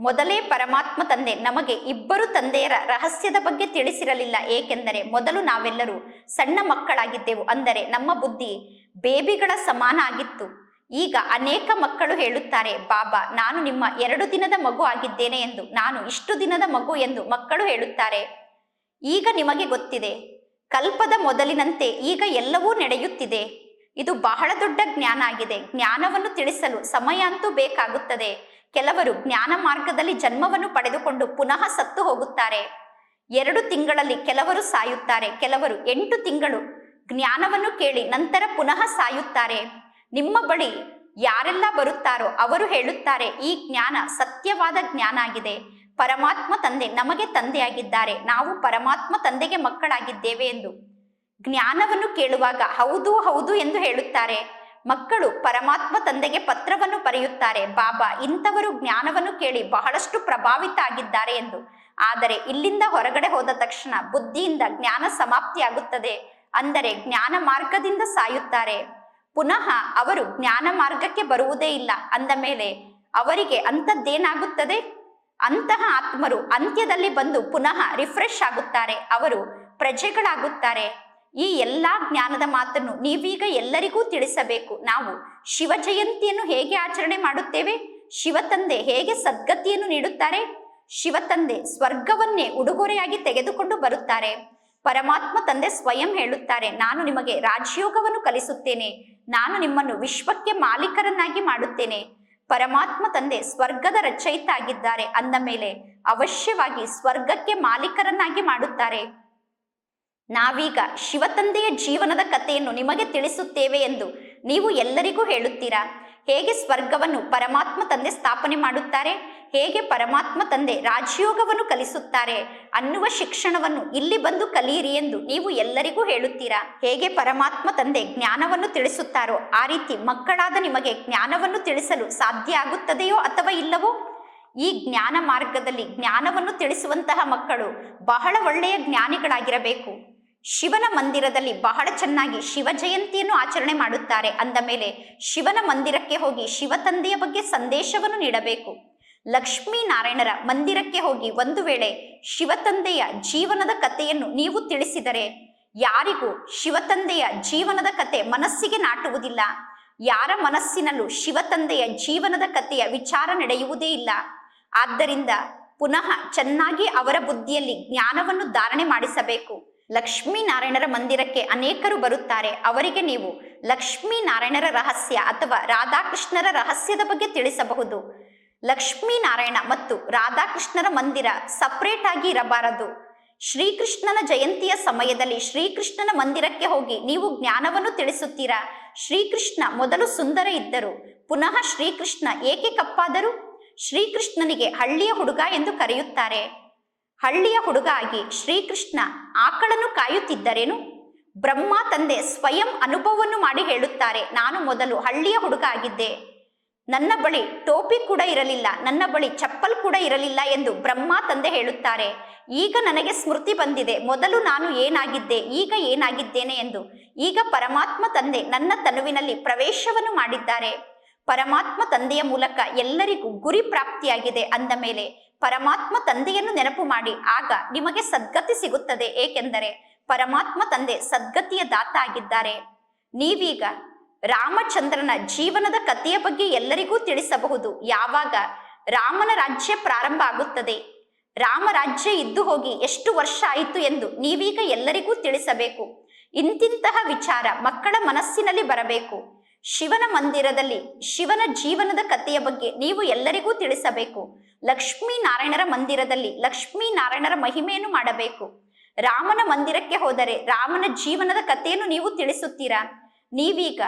ಮೊದಲೇ ಪರಮಾತ್ಮ ತಂದೆ ನಮಗೆ ಇಬ್ಬರು ತಂದೆಯರ ರಹಸ್ಯದ ಬಗ್ಗೆ ತಿಳಿಸಿರಲಿಲ್ಲ. ಏಕೆಂದರೆ ಮೊದಲು ನಾವೆಲ್ಲರೂ ಸಣ್ಣ ಮಕ್ಕಳಾಗಿದ್ದೆವು. ಅಂದರೆ ನಮ್ಮ ಬುದ್ಧಿ ಬೇಬಿಗಳ ಸಮಾನ ಆಗಿತ್ತು. ಈಗ ಅನೇಕ ಮಕ್ಕಳು ಹೇಳುತ್ತಾರೆ, ಬಾಬಾ, ನಾನು ನಿಮ್ಮ ಎರಡು ದಿನದ ಮಗು ಆಗಿದ್ದೇನೆ ಎಂದು. ನಾನು ಇಷ್ಟು ದಿನದ ಮಗು ಎಂದು ಮಕ್ಕಳು ಹೇಳುತ್ತಾರೆ. ಈಗ ನಿಮಗೆ ಗೊತ್ತಿದೆ, ಕಲ್ಪದ ಮೊದಲಿನಂತೆ ಈಗ ಎಲ್ಲವೂ ನಡೆಯುತ್ತಿದೆ. ಇದು ಬಹಳ ದೊಡ್ಡ ಜ್ಞಾನ ಆಗಿದೆ. ಜ್ಞಾನವನ್ನು ತಿಳಿಸಲು ಸಮಯ ಅಂತೂ ಬೇಕಾಗುತ್ತದೆ. ಕೆಲವರು ಜ್ಞಾನ ಮಾರ್ಗದಲ್ಲಿ ಜನ್ಮವನ್ನು ಪಡೆದುಕೊಂಡು ಪುನಃ ಸತ್ತು ಹೋಗುತ್ತಾರೆ. ಎರಡು ತಿಂಗಳಲ್ಲಿ ಕೆಲವರು ಸಾಯುತ್ತಾರೆ, ಕೆಲವರು ಎಂಟು ತಿಂಗಳು. ಜ್ಞಾನವನ್ನು ಕೇಳಿ ನಂತರ ಪುನಃ ಸಾಯುತ್ತಾರೆ. ನಿಮ್ಮ ಬಳಿ ಯಾರೆಲ್ಲ ಬರುತ್ತಾರೋ ಅವರು ಹೇಳುತ್ತಾರೆ, ಈ ಜ್ಞಾನ ಸತ್ಯವಾದ ಜ್ಞಾನ ಆಗಿದೆ. ಪರಮಾತ್ಮ ತಂದೆ ನಮಗೆ ತಂದೆಯಾಗಿದ್ದಾರೆ, ನಾವು ಪರಮಾತ್ಮ ತಂದೆಗೆ ಮಕ್ಕಳಾಗಿದ್ದೇವೆ ಎಂದು. ಜ್ಞಾನವನ್ನು ಕೇಳುವಾಗ ಹೌದು ಹೌದು ಎಂದು ಹೇಳುತ್ತಾರೆ. ಮಕ್ಕಳು ಪರಮಾತ್ಮ ತಂದೆಗೆ ಪತ್ರವನ್ನು ಬರೆಯುತ್ತಾರೆ. ಬಾಬಾ, ಇಂಥವರು ಜ್ಞಾನವನ್ನು ಕೇಳಿ ಬಹಳಷ್ಟು ಪ್ರಭಾವಿತ ಆಗಿದ್ದಾರೆ ಎಂದು. ಆದರೆ ಇಲ್ಲಿಂದ ಹೊರಗಡೆ ಹೋದ ತಕ್ಷಣ ಬುದ್ಧಿಯಿಂದ ಜ್ಞಾನ ಸಮಾಪ್ತಿಯಾಗುತ್ತದೆ ಅಂದರೆ ಜ್ಞಾನ ಮಾರ್ಗದಿಂದ ಸಾಯುತ್ತಾರೆ. ಪುನಃ ಅವರು ಜ್ಞಾನ ಮಾರ್ಗಕ್ಕೆ ಬರುವುದೇ ಇಲ್ಲ. ಅಂದ ಮೇಲೆ, ಅವರಿಗೆ ಅಂಥದ್ದೇನಾಗುತ್ತದೆ? ಅಂತಹ ಆತ್ಮರು ಅಂತ್ಯದಲ್ಲಿ ಬಂದು ಪುನಃ ರಿಫ್ರೆಶ್ ಆಗುತ್ತಾರೆ. ಅವರು ಪ್ರಜೆಗಳಾಗುತ್ತಾರೆ. ಈ ಎಲ್ಲಾ ಜ್ಞಾನದ ಮಾತನ್ನು ನೀವೀಗ ಎಲ್ಲರಿಗೂ ತಿಳಿಸಬೇಕು. ನಾವು ಶಿವ ಜಯಂತಿಯನ್ನು ಹೇಗೆ ಆಚರಣೆ ಮಾಡುತ್ತೇವೆ? ಶಿವತಂದೆ ಹೇಗೆ ಸದ್ಗತಿಯನ್ನು ನೀಡುತ್ತಾರೆ? ಶಿವತಂದೆ ಸ್ವರ್ಗವನ್ನೇ ಉಡುಗೊರೆಯಾಗಿ ತೆಗೆದುಕೊಂಡು ಬರುತ್ತಾರೆ. ಪರಮಾತ್ಮ ತಂದೆ ಸ್ವಯಂ ಹೇಳುತ್ತಾರೆ, ನಾನು ನಿಮಗೆ ರಾಜಯೋಗವನ್ನು ಕಲಿಸುತ್ತೇನೆ. ನಾನು ನಿಮ್ಮನ್ನು ವಿಶ್ವಕ್ಕೆ ಮಾಲೀಕರನ್ನಾಗಿ ಮಾಡುತ್ತೇನೆ. ಪರಮಾತ್ಮ ತಂದೆ ಸ್ವರ್ಗದ ರಚಯಿತ ಆಗಿದ್ದಾರೆ. ಅಂದ ಮೇಲೆ ಅವಶ್ಯವಾಗಿ ಸ್ವರ್ಗಕ್ಕೆ ಮಾಲೀಕರನ್ನಾಗಿ ಮಾಡುತ್ತಾರೆ. ನಾವೀಗ ಶಿವತಂದೆಯ ಜೀವನದ ಕಥೆಯನ್ನು ನಿಮಗೆ ತಿಳಿಸುತ್ತೇವೆ ಎಂದು ನೀವು ಎಲ್ಲರಿಗೂ ಹೇಳುತ್ತೀರಾ? ಹೇಗೆ ಸ್ವರ್ಗವನ್ನು ಪರಮಾತ್ಮ ತಂದೆ ಸ್ಥಾಪನೆ ಮಾಡುತ್ತಾರೆ? ಹೇಗೆ ಪರಮಾತ್ಮ ತಂದೆ ರಾಜಯೋಗವನ್ನು ಕಲಿಸುತ್ತಾರೆ ಅನ್ನುವ ಶಿಕ್ಷಣವನ್ನು ಇಲ್ಲಿ ಬಂದು ಕಲಿಯಿರಿ ಎಂದು ನೀವು ಎಲ್ಲರಿಗೂ ಹೇಳುತ್ತೀರಾ? ಹೇಗೆ ಪರಮಾತ್ಮ ತಂದೆ ಜ್ಞಾನವನ್ನು ತಿಳಿಸುತ್ತಾರೋ ಆ ರೀತಿ ಮಕ್ಕಳಾದ ನಿಮಗೆ ಜ್ಞಾನವನ್ನು ತಿಳಿಸಲು ಸಾಧ್ಯ ಆಗುತ್ತದೆಯೋ ಅಥವಾ ಇಲ್ಲವೋ? ಈ ಜ್ಞಾನ ಮಾರ್ಗದಲ್ಲಿ ಜ್ಞಾನವನ್ನು ತಿಳಿಸುವಂತಹ ಮಕ್ಕಳು ಬಹಳ ಒಳ್ಳೆಯ ಜ್ಞಾನಿಗಳಾಗಿರಬೇಕು. ಶಿವನ ಮಂದಿರದಲ್ಲಿ ಬಹಳ ಚೆನ್ನಾಗಿ ಶಿವ ಜಯಂತಿಯನ್ನು ಆಚರಣೆ ಮಾಡುತ್ತಾರೆ. ಅಂದ ಮೇಲೆ ಶಿವನ ಮಂದಿರಕ್ಕೆ ಹೋಗಿ ಶಿವ ತಂದೆಯ ಬಗ್ಗೆ ಸಂದೇಶವನ್ನು ನೀಡಬೇಕು. ಲಕ್ಷ್ಮೀ ನಾರಾಯಣರ ಮಂದಿರಕ್ಕೆ ಹೋಗಿ ಒಂದು ವೇಳೆ ಶಿವತಂದೆಯ ಜೀವನದ ಕಥೆಯನ್ನು ನೀವು ತಿಳಿಸಿದರೆ ಯಾರಿಗೂ ಶಿವತಂದೆಯ ಜೀವನದ ಕತೆ ಮನಸ್ಸಿಗೆ ನಾಟುವುದಿಲ್ಲ. ಯಾರ ಮನಸ್ಸಿನಲ್ಲೂ ಶಿವತಂದೆಯ ಜೀವನದ ಕಥೆಯ ವಿಚಾರ ನಡೆಯುವುದೇ ಇಲ್ಲ. ಆದ್ದರಿಂದ ಪುನಃ ಚೆನ್ನಾಗಿ ಅವರ ಬುದ್ಧಿಯಲ್ಲಿ ಜ್ಞಾನವನ್ನು ಧಾರಣೆ ಮಾಡಿಸಬೇಕು. ಲಕ್ಷ್ಮೀ ನಾರಾಯಣರ ಮಂದಿರಕ್ಕೆ ಅನೇಕರು ಬರುತ್ತಾರೆ. ಅವರಿಗೆ ನೀವು ಲಕ್ಷ್ಮೀ ನಾರಾಯಣರ ರಹಸ್ಯ ಅಥವಾ ರಾಧಾಕೃಷ್ಣರ ರಹಸ್ಯದ ಬಗ್ಗೆ ತಿಳಿಸಬಹುದು. ಲಕ್ಷ್ಮೀ ನಾರಾಯಣ ಮತ್ತು ರಾಧಾಕೃಷ್ಣರ ಮಂದಿರ ಸಪ್ರೇಟ್ ಆಗಿ ಇರಬಾರದು. ಶ್ರೀಕೃಷ್ಣನ ಜಯಂತಿಯ ಸಮಯದಲ್ಲಿ ಶ್ರೀಕೃಷ್ಣನ ಮಂದಿರಕ್ಕೆ ಹೋಗಿ ನೀವು ಜ್ಞಾನವನ್ನು ತಿಳಿಸುತ್ತೀರಾ? ಶ್ರೀಕೃಷ್ಣ ಮೊದಲು ಸುಂದರ ಇದ್ದರು. ಪುನಃ ಶ್ರೀಕೃಷ್ಣ ಏಕೆ ಕಪ್ಪಾದರು? ಶ್ರೀಕೃಷ್ಣನಿಗೆ ಹಳ್ಳಿಯ ಹುಡುಗ ಎಂದು ಕರೆಯುತ್ತಾರೆ. ಹಳ್ಳಿಯ ಹುಡುಗ ಆಗಿ ಶ್ರೀಕೃಷ್ಣ ಆಕಳನ್ನು ಕಾಯುತ್ತಿದ್ದರೇನು? ಬ್ರಹ್ಮ ತಂದೆ ಸ್ವಯಂ ಅನುಭವವನ್ನು ಮಾಡಿ ಹೇಳುತ್ತಾರೆ, ನಾನು ಮೊದಲು ಹಳ್ಳಿಯ ಹುಡುಗ ಆಗಿದ್ದೆ ನನ್ನ ಬಳಿ ಟೋಪಿ ಕೂಡ ಇರಲಿಲ್ಲ, ನನ್ನ ಬಳಿ ಚಪ್ಪಲ್ ಕೂಡ ಇರಲಿಲ್ಲ ಎಂದು ಬ್ರಹ್ಮ ತಂದೆ ಹೇಳುತ್ತಾರೆ. ಈಗ ನನಗೆ ಸ್ಮೃತಿ ಬಂದಿದೆ, ಮೊದಲು ನಾನು ಏನಾಗಿದ್ದೆ, ಈಗ ಏನಾಗಿದ್ದೇನೆ ಎಂದು. ಈಗ ಪರಮಾತ್ಮ ತಂದೆ ನನ್ನ ತನುವಿನಲ್ಲಿ ಪ್ರವೇಶವನ್ನು ಮಾಡಿದ್ದಾರೆ. ಪರಮಾತ್ಮ ತಂದೆಯ ಮೂಲಕ ಎಲ್ಲರಿಗೂ ಗುರಿ ಪ್ರಾಪ್ತಿಯಾಗಿದೆ ಅಂದ ಮೇಲೆ ಪರಮಾತ್ಮ ತಂದೆಯನ್ನು ನೆನಪು ಮಾಡಿ. ಆಗ ನಿಮಗೆ ಸದ್ಗತಿ ಸಿಗುತ್ತದೆ. ಏಕೆಂದರೆ ಪರಮಾತ್ಮ ತಂದೆ ಸದ್ಗತಿಯ ದಾತ ಆಗಿದ್ದಾರೆ. ನೀವೀಗ ರಾಮಚಂದ್ರನ ಜೀವನದ ಕಥೆಯ ಬಗ್ಗೆ ಎಲ್ಲರಿಗೂ ತಿಳಿಸಬಹುದು. ಯಾವಾಗ ರಾಮನ ರಾಜ್ಯ ಪ್ರಾರಂಭ ಆಗುತ್ತದೆ. ರಾಮ ರಾಜ್ಯ ಇದ್ದು ಹೋಗಿ ಎಷ್ಟು ವರ್ಷ ಆಯಿತು ಎಂದು ನೀವೀಗ ಎಲ್ಲರಿಗೂ ತಿಳಿಸಬೇಕು. ಇಂತಿಂತಹ ವಿಚಾರ ಮಕ್ಕಳ ಮನಸ್ಸಿನಲ್ಲಿ ಬರಬೇಕು. ಶಿವನ ಮಂದಿರದಲ್ಲಿ ಶಿವನ ಜೀವನದ ಕಥೆಯ ಬಗ್ಗೆ ನೀವು ಎಲ್ಲರಿಗೂ ತಿಳಿಸಬೇಕು. ಲಕ್ಷ್ಮೀ ನಾರಾಯಣರ ಮಂದಿರದಲ್ಲಿ ಲಕ್ಷ್ಮೀ ನಾರಾಯಣರ ಮಹಿಮೆಯನ್ನು ಮಾಡಬೇಕು. ರಾಮನ ಮಂದಿರಕ್ಕೆ ಹೋದರೆ ರಾಮನ ಜೀವನದ ಕಥೆಯನ್ನು ನೀವು ತಿಳಿಸುತ್ತೀರಾ? ನೀವೀಗ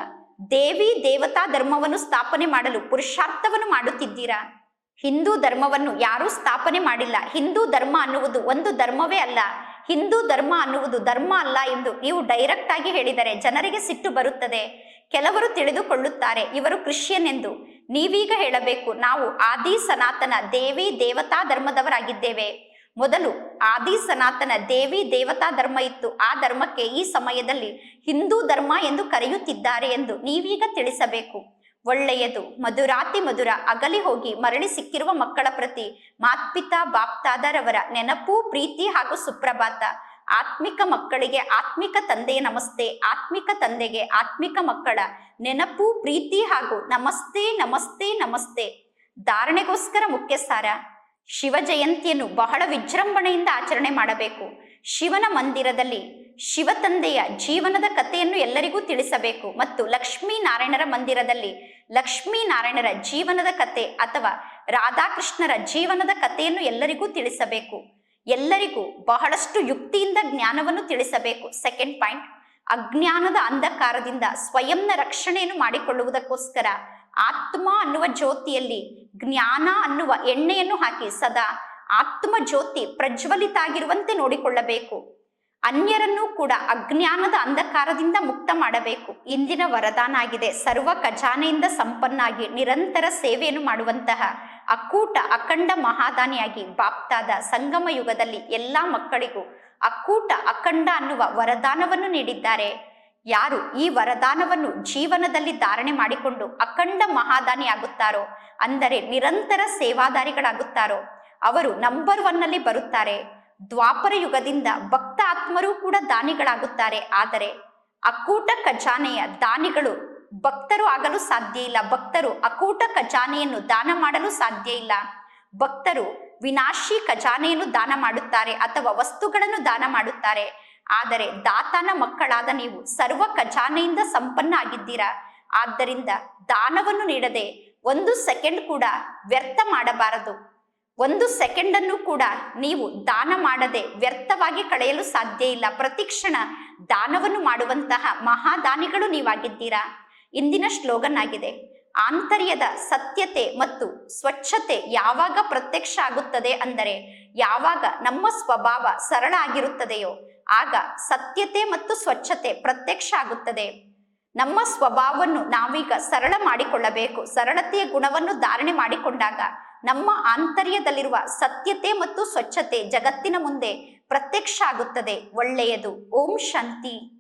ದೇವಿ ದೇವತಾ ಧರ್ಮವನ್ನು ಸ್ಥಾಪನೆ ಮಾಡಲು ಪುರುಷಾರ್ಥವನ್ನು ಮಾಡುತ್ತಿದ್ದೀರಾ? ಹಿಂದೂ ಧರ್ಮವನ್ನು ಯಾರೂ ಸ್ಥಾಪನೆ ಮಾಡಿಲ್ಲ. ಹಿಂದೂ ಧರ್ಮ ಅನ್ನುವುದು ಒಂದು ಧರ್ಮವೇ ಅಲ್ಲ. ಹಿಂದೂ ಧರ್ಮ ಅನ್ನುವುದು ಧರ್ಮ ಅಲ್ಲ ಎಂದು ನೀವು ಡೈರೆಕ್ಟ್ ಆಗಿ ಹೇಳಿದರೆ ಜನರಿಗೆ ಸಿಟ್ಟು ಬರುತ್ತದೆ. ಕೆಲವರು ತಿಳಿದುಕೊಳ್ಳುತ್ತಾರೆ, ಇವರು ಕ್ರಿಶ್ಚಿಯನ್ ಎಂದು ನೀವೀಗ ಹೇಳಬೇಕು, ನಾವು ಆದಿ ಸನಾತನ ದೇವಿ ದೇವತಾ ಧರ್ಮದವರಾಗಿದ್ದೇವೆ. ಮೊದಲು ಆದಿ ಸನಾತನ ದೇವಿ ದೇವತಾ ಧರ್ಮ ಇತ್ತು, ಆ ಧರ್ಮಕ್ಕೆ ಈ ಸಮಯದಲ್ಲಿ ಹಿಂದೂ ಧರ್ಮ ಎಂದು ಕರೆಯುತ್ತಿದ್ದಾರೆ ಎಂದು ನೀವೀಗ ತಿಳಿಸಬೇಕು. ಒಳ್ಳೆಯದು, ಮಧುರಾತಿ ಮಧುರ, ಅಗಲಿ ಹೋಗಿ ಮರಳಿ ಸಿಕ್ಕಿರುವ ಮಕ್ಕಳ ಪ್ರತಿ, ಮಾತ್ಪಿತಾ ಬಾಪ್ತಾದರವರ ನೆನಪು, ಪ್ರೀತಿ ಹಾಗೂ ಸುಪ್ರಭಾತ. ಆತ್ಮಿಕ ಮಕ್ಕಳಿಗೆ ಆತ್ಮಿಕ ತಂದೆಯ ನಮಸ್ತೆ, ಆತ್ಮಿಕ ತಂದೆಗೆ ಆತ್ಮಿಕ ಮಕ್ಕಳ ನೆನಪು, ಪ್ರೀತಿ ಹಾಗೂ ನಮಸ್ತೆ ನಮಸ್ತೆ ನಮಸ್ತೆ. ಧಾರಣೆಗೋಸ್ಕರ ಮುಖ್ಯ ಸಾರ ಶಿವ ಜಯಂತಿಯನ್ನು ಬಹಳ ವಿಜೃಂಭಣೆಯಿಂದ ಆಚರಣೆ ಮಾಡಬೇಕು. ಶಿವನ ಮಂದಿರದಲ್ಲಿ ಶಿವ ತಂದೆಯ ಜೀವನದ ಕಥೆಯನ್ನು ಎಲ್ಲರಿಗೂ ತಿಳಿಸಬೇಕು ಮತ್ತು ಲಕ್ಷ್ಮೀ ನಾರಾಯಣರ ಮಂದಿರದಲ್ಲಿ ಲಕ್ಷ್ಮೀ ನಾರಾಯಣರ ಜೀವನದ ಕತೆ ಅಥವಾ ರಾಧಾಕೃಷ್ಣರ ಜೀವನದ ಕಥೆಯನ್ನು ಎಲ್ಲರಿಗೂ ತಿಳಿಸಬೇಕು. ಎಲ್ಲರಿಗೂ ಬಹಳಷ್ಟು ಯುಕ್ತಿಯಿಂದ ಜ್ಞಾನವನ್ನು ತಿಳಿಸಬೇಕು. ಸೆಕೆಂಡ್ ಪಾಯಿಂಟ್ ಅಜ್ಞಾನದ ಅಂಧಕಾರದಿಂದ ಸ್ವಯಂನ ರಕ್ಷಣೆಯನ್ನು ಮಾಡಿಕೊಳ್ಳುವುದಕ್ಕೋಸ್ಕರ ಆತ್ಮ ಅನ್ನುವ ಜ್ಯೋತಿಯಲ್ಲಿ ಜ್ಞಾನ ಅನ್ನುವ ಎಣ್ಣೆಯನ್ನು ಹಾಕಿ ಸದಾ ಆತ್ಮ ಜ್ಯೋತಿ ಪ್ರಜ್ವಲಿತಾಗಿರುವಂತೆ ನೋಡಿಕೊಳ್ಳಬೇಕು. ಅನ್ಯರನ್ನೂ ಕೂಡ ಅಜ್ಞಾನದ ಅಂಧಕಾರದಿಂದ ಮುಕ್ತ ಮಾಡಬೇಕು. ಇಂದಿನ ವರದಾನ ಆಗಿದೆ ಸರ್ವ ಖಜಾನೆಯಿಂದ ಸಂಪನ್ನಾಗಿ ನಿರಂತರ ಸೇವೆಯನ್ನು ಮಾಡುವಂತಹ ಅಕ್ಕೂಟ ಅಖಂಡ ಮಹಾದಾನಿಯಾಗಿ ಬಾಪ್ತಾದ ಸಂಗಮ ಯುಗದಲ್ಲಿ ಎಲ್ಲಾ ಮಕ್ಕಳಿಗೂ ಅಕ್ಕೂಟ ಅಖಂಡ ಅನ್ನುವ ವರದಾನವನ್ನು ನೀಡಿದ್ದಾರೆ. ಯಾರು ಈ ವರದಾನವನ್ನು ಜೀವನದಲ್ಲಿ ಧಾರಣೆ ಮಾಡಿಕೊಂಡು ಅಖಂಡ ಮಹಾದಾನಿ ಆಗುತ್ತಾರೋ ಅಂದರೆ ನಿರಂತರ ಸೇವಾದಾರಿಗಳಾಗುತ್ತಾರೋ, ಅವರು ನಂಬರ್ ಒನ್ನಲ್ಲಿ ಬರುತ್ತಾರೆ. ದ್ವಾಪರ ಯುಗದಿಂದ ಭಕ್ತ ಆತ್ಮರೂ ಕೂಡ ದಾನಿಗಳಾಗುತ್ತಾರೆ. ಆದರೆ ಅಕೂಟ ಖಜಾನೆಯ ದಾನಿಗಳು ಭಕ್ತರು ಆಗಲು ಸಾಧ್ಯ ಇಲ್ಲ. ಭಕ್ತರು ಅಕೂಟ ಖಜಾನೆಯನ್ನು ದಾನ ಮಾಡಲು ಸಾಧ್ಯ ಇಲ್ಲ. ಭಕ್ತರು ವಿನಾಶಿ ಖಜಾನೆಯನ್ನು ದಾನ ಮಾಡುತ್ತಾರೆ ಅಥವಾ ವಸ್ತುಗಳನ್ನು ದಾನ ಮಾಡುತ್ತಾರೆ. ಆದರೆ ದಾತನ ಮಕ್ಕಳಾದ ನೀವು ಸರ್ವ ಖಜಾನೆಯಿಂದ ಸಂಪನ್ನ ಆಗಿದ್ದೀರಾ? ಆದ್ದರಿಂದ ದಾನವನ್ನು ನೀಡದೆ ಒಂದು ಸೆಕೆಂಡ್ ಕೂಡ ವ್ಯರ್ಥ ಮಾಡಬಾರದು. ಒಂದು ಸೆಕೆಂಡನ್ನು ಕೂಡ ನೀವು ದಾನ ಮಾಡದೆ ವ್ಯರ್ಥವಾಗಿ ಕಳೆಯಲು ಸಾಧ್ಯ ಇಲ್ಲ. ಪ್ರತಿಕ್ಷಣ ದಾನವನ್ನು ಮಾಡುವಂತಹ ಮಹಾದಾನಿಗಳು ನೀವಾಗಿದ್ದೀರಾ? ಇಂದಿನ ಶ್ಲೋಗನ್ ಆಗಿದೆ ಆಂತರ್ಯದ ಸತ್ಯತೆ ಮತ್ತು ಸ್ವಚ್ಛತೆ ಯಾವಾಗ ಪ್ರತ್ಯಕ್ಷ ಆಗುತ್ತದೆ ಅಂದರೆ ಯಾವಾಗ ನಮ್ಮ ಸ್ವಭಾವ ಸರಳ ಆಗಿರುತ್ತದೆಯೋ ಆಗ ಸತ್ಯತೆ ಮತ್ತು ಸ್ವಚ್ಛತೆ ಪ್ರತ್ಯಕ್ಷ ಆಗುತ್ತದೆ. ನಮ್ಮ ಸ್ವಭಾವವನ್ನು ನಾವೀಗ ಸರಳ ಮಾಡಿಕೊಳ್ಳಬೇಕು. ಸರಳತೆಯ ಗುಣವನ್ನು ಧಾರಣೆ ಮಾಡಿಕೊಂಡಾಗ ನಮ್ಮ ಆಂತರ್ಯದಲ್ಲಿರುವ ಸತ್ಯತೆ ಮತ್ತು ಸ್ವಚ್ಛತೆ ಜಗತ್ತಿನ ಮುಂದೆ ಪ್ರತ್ಯಕ್ಷ ಆಗುತ್ತದೆ. ಒಳ್ಳೆಯದು. ಓಂ ಶಾಂತಿ.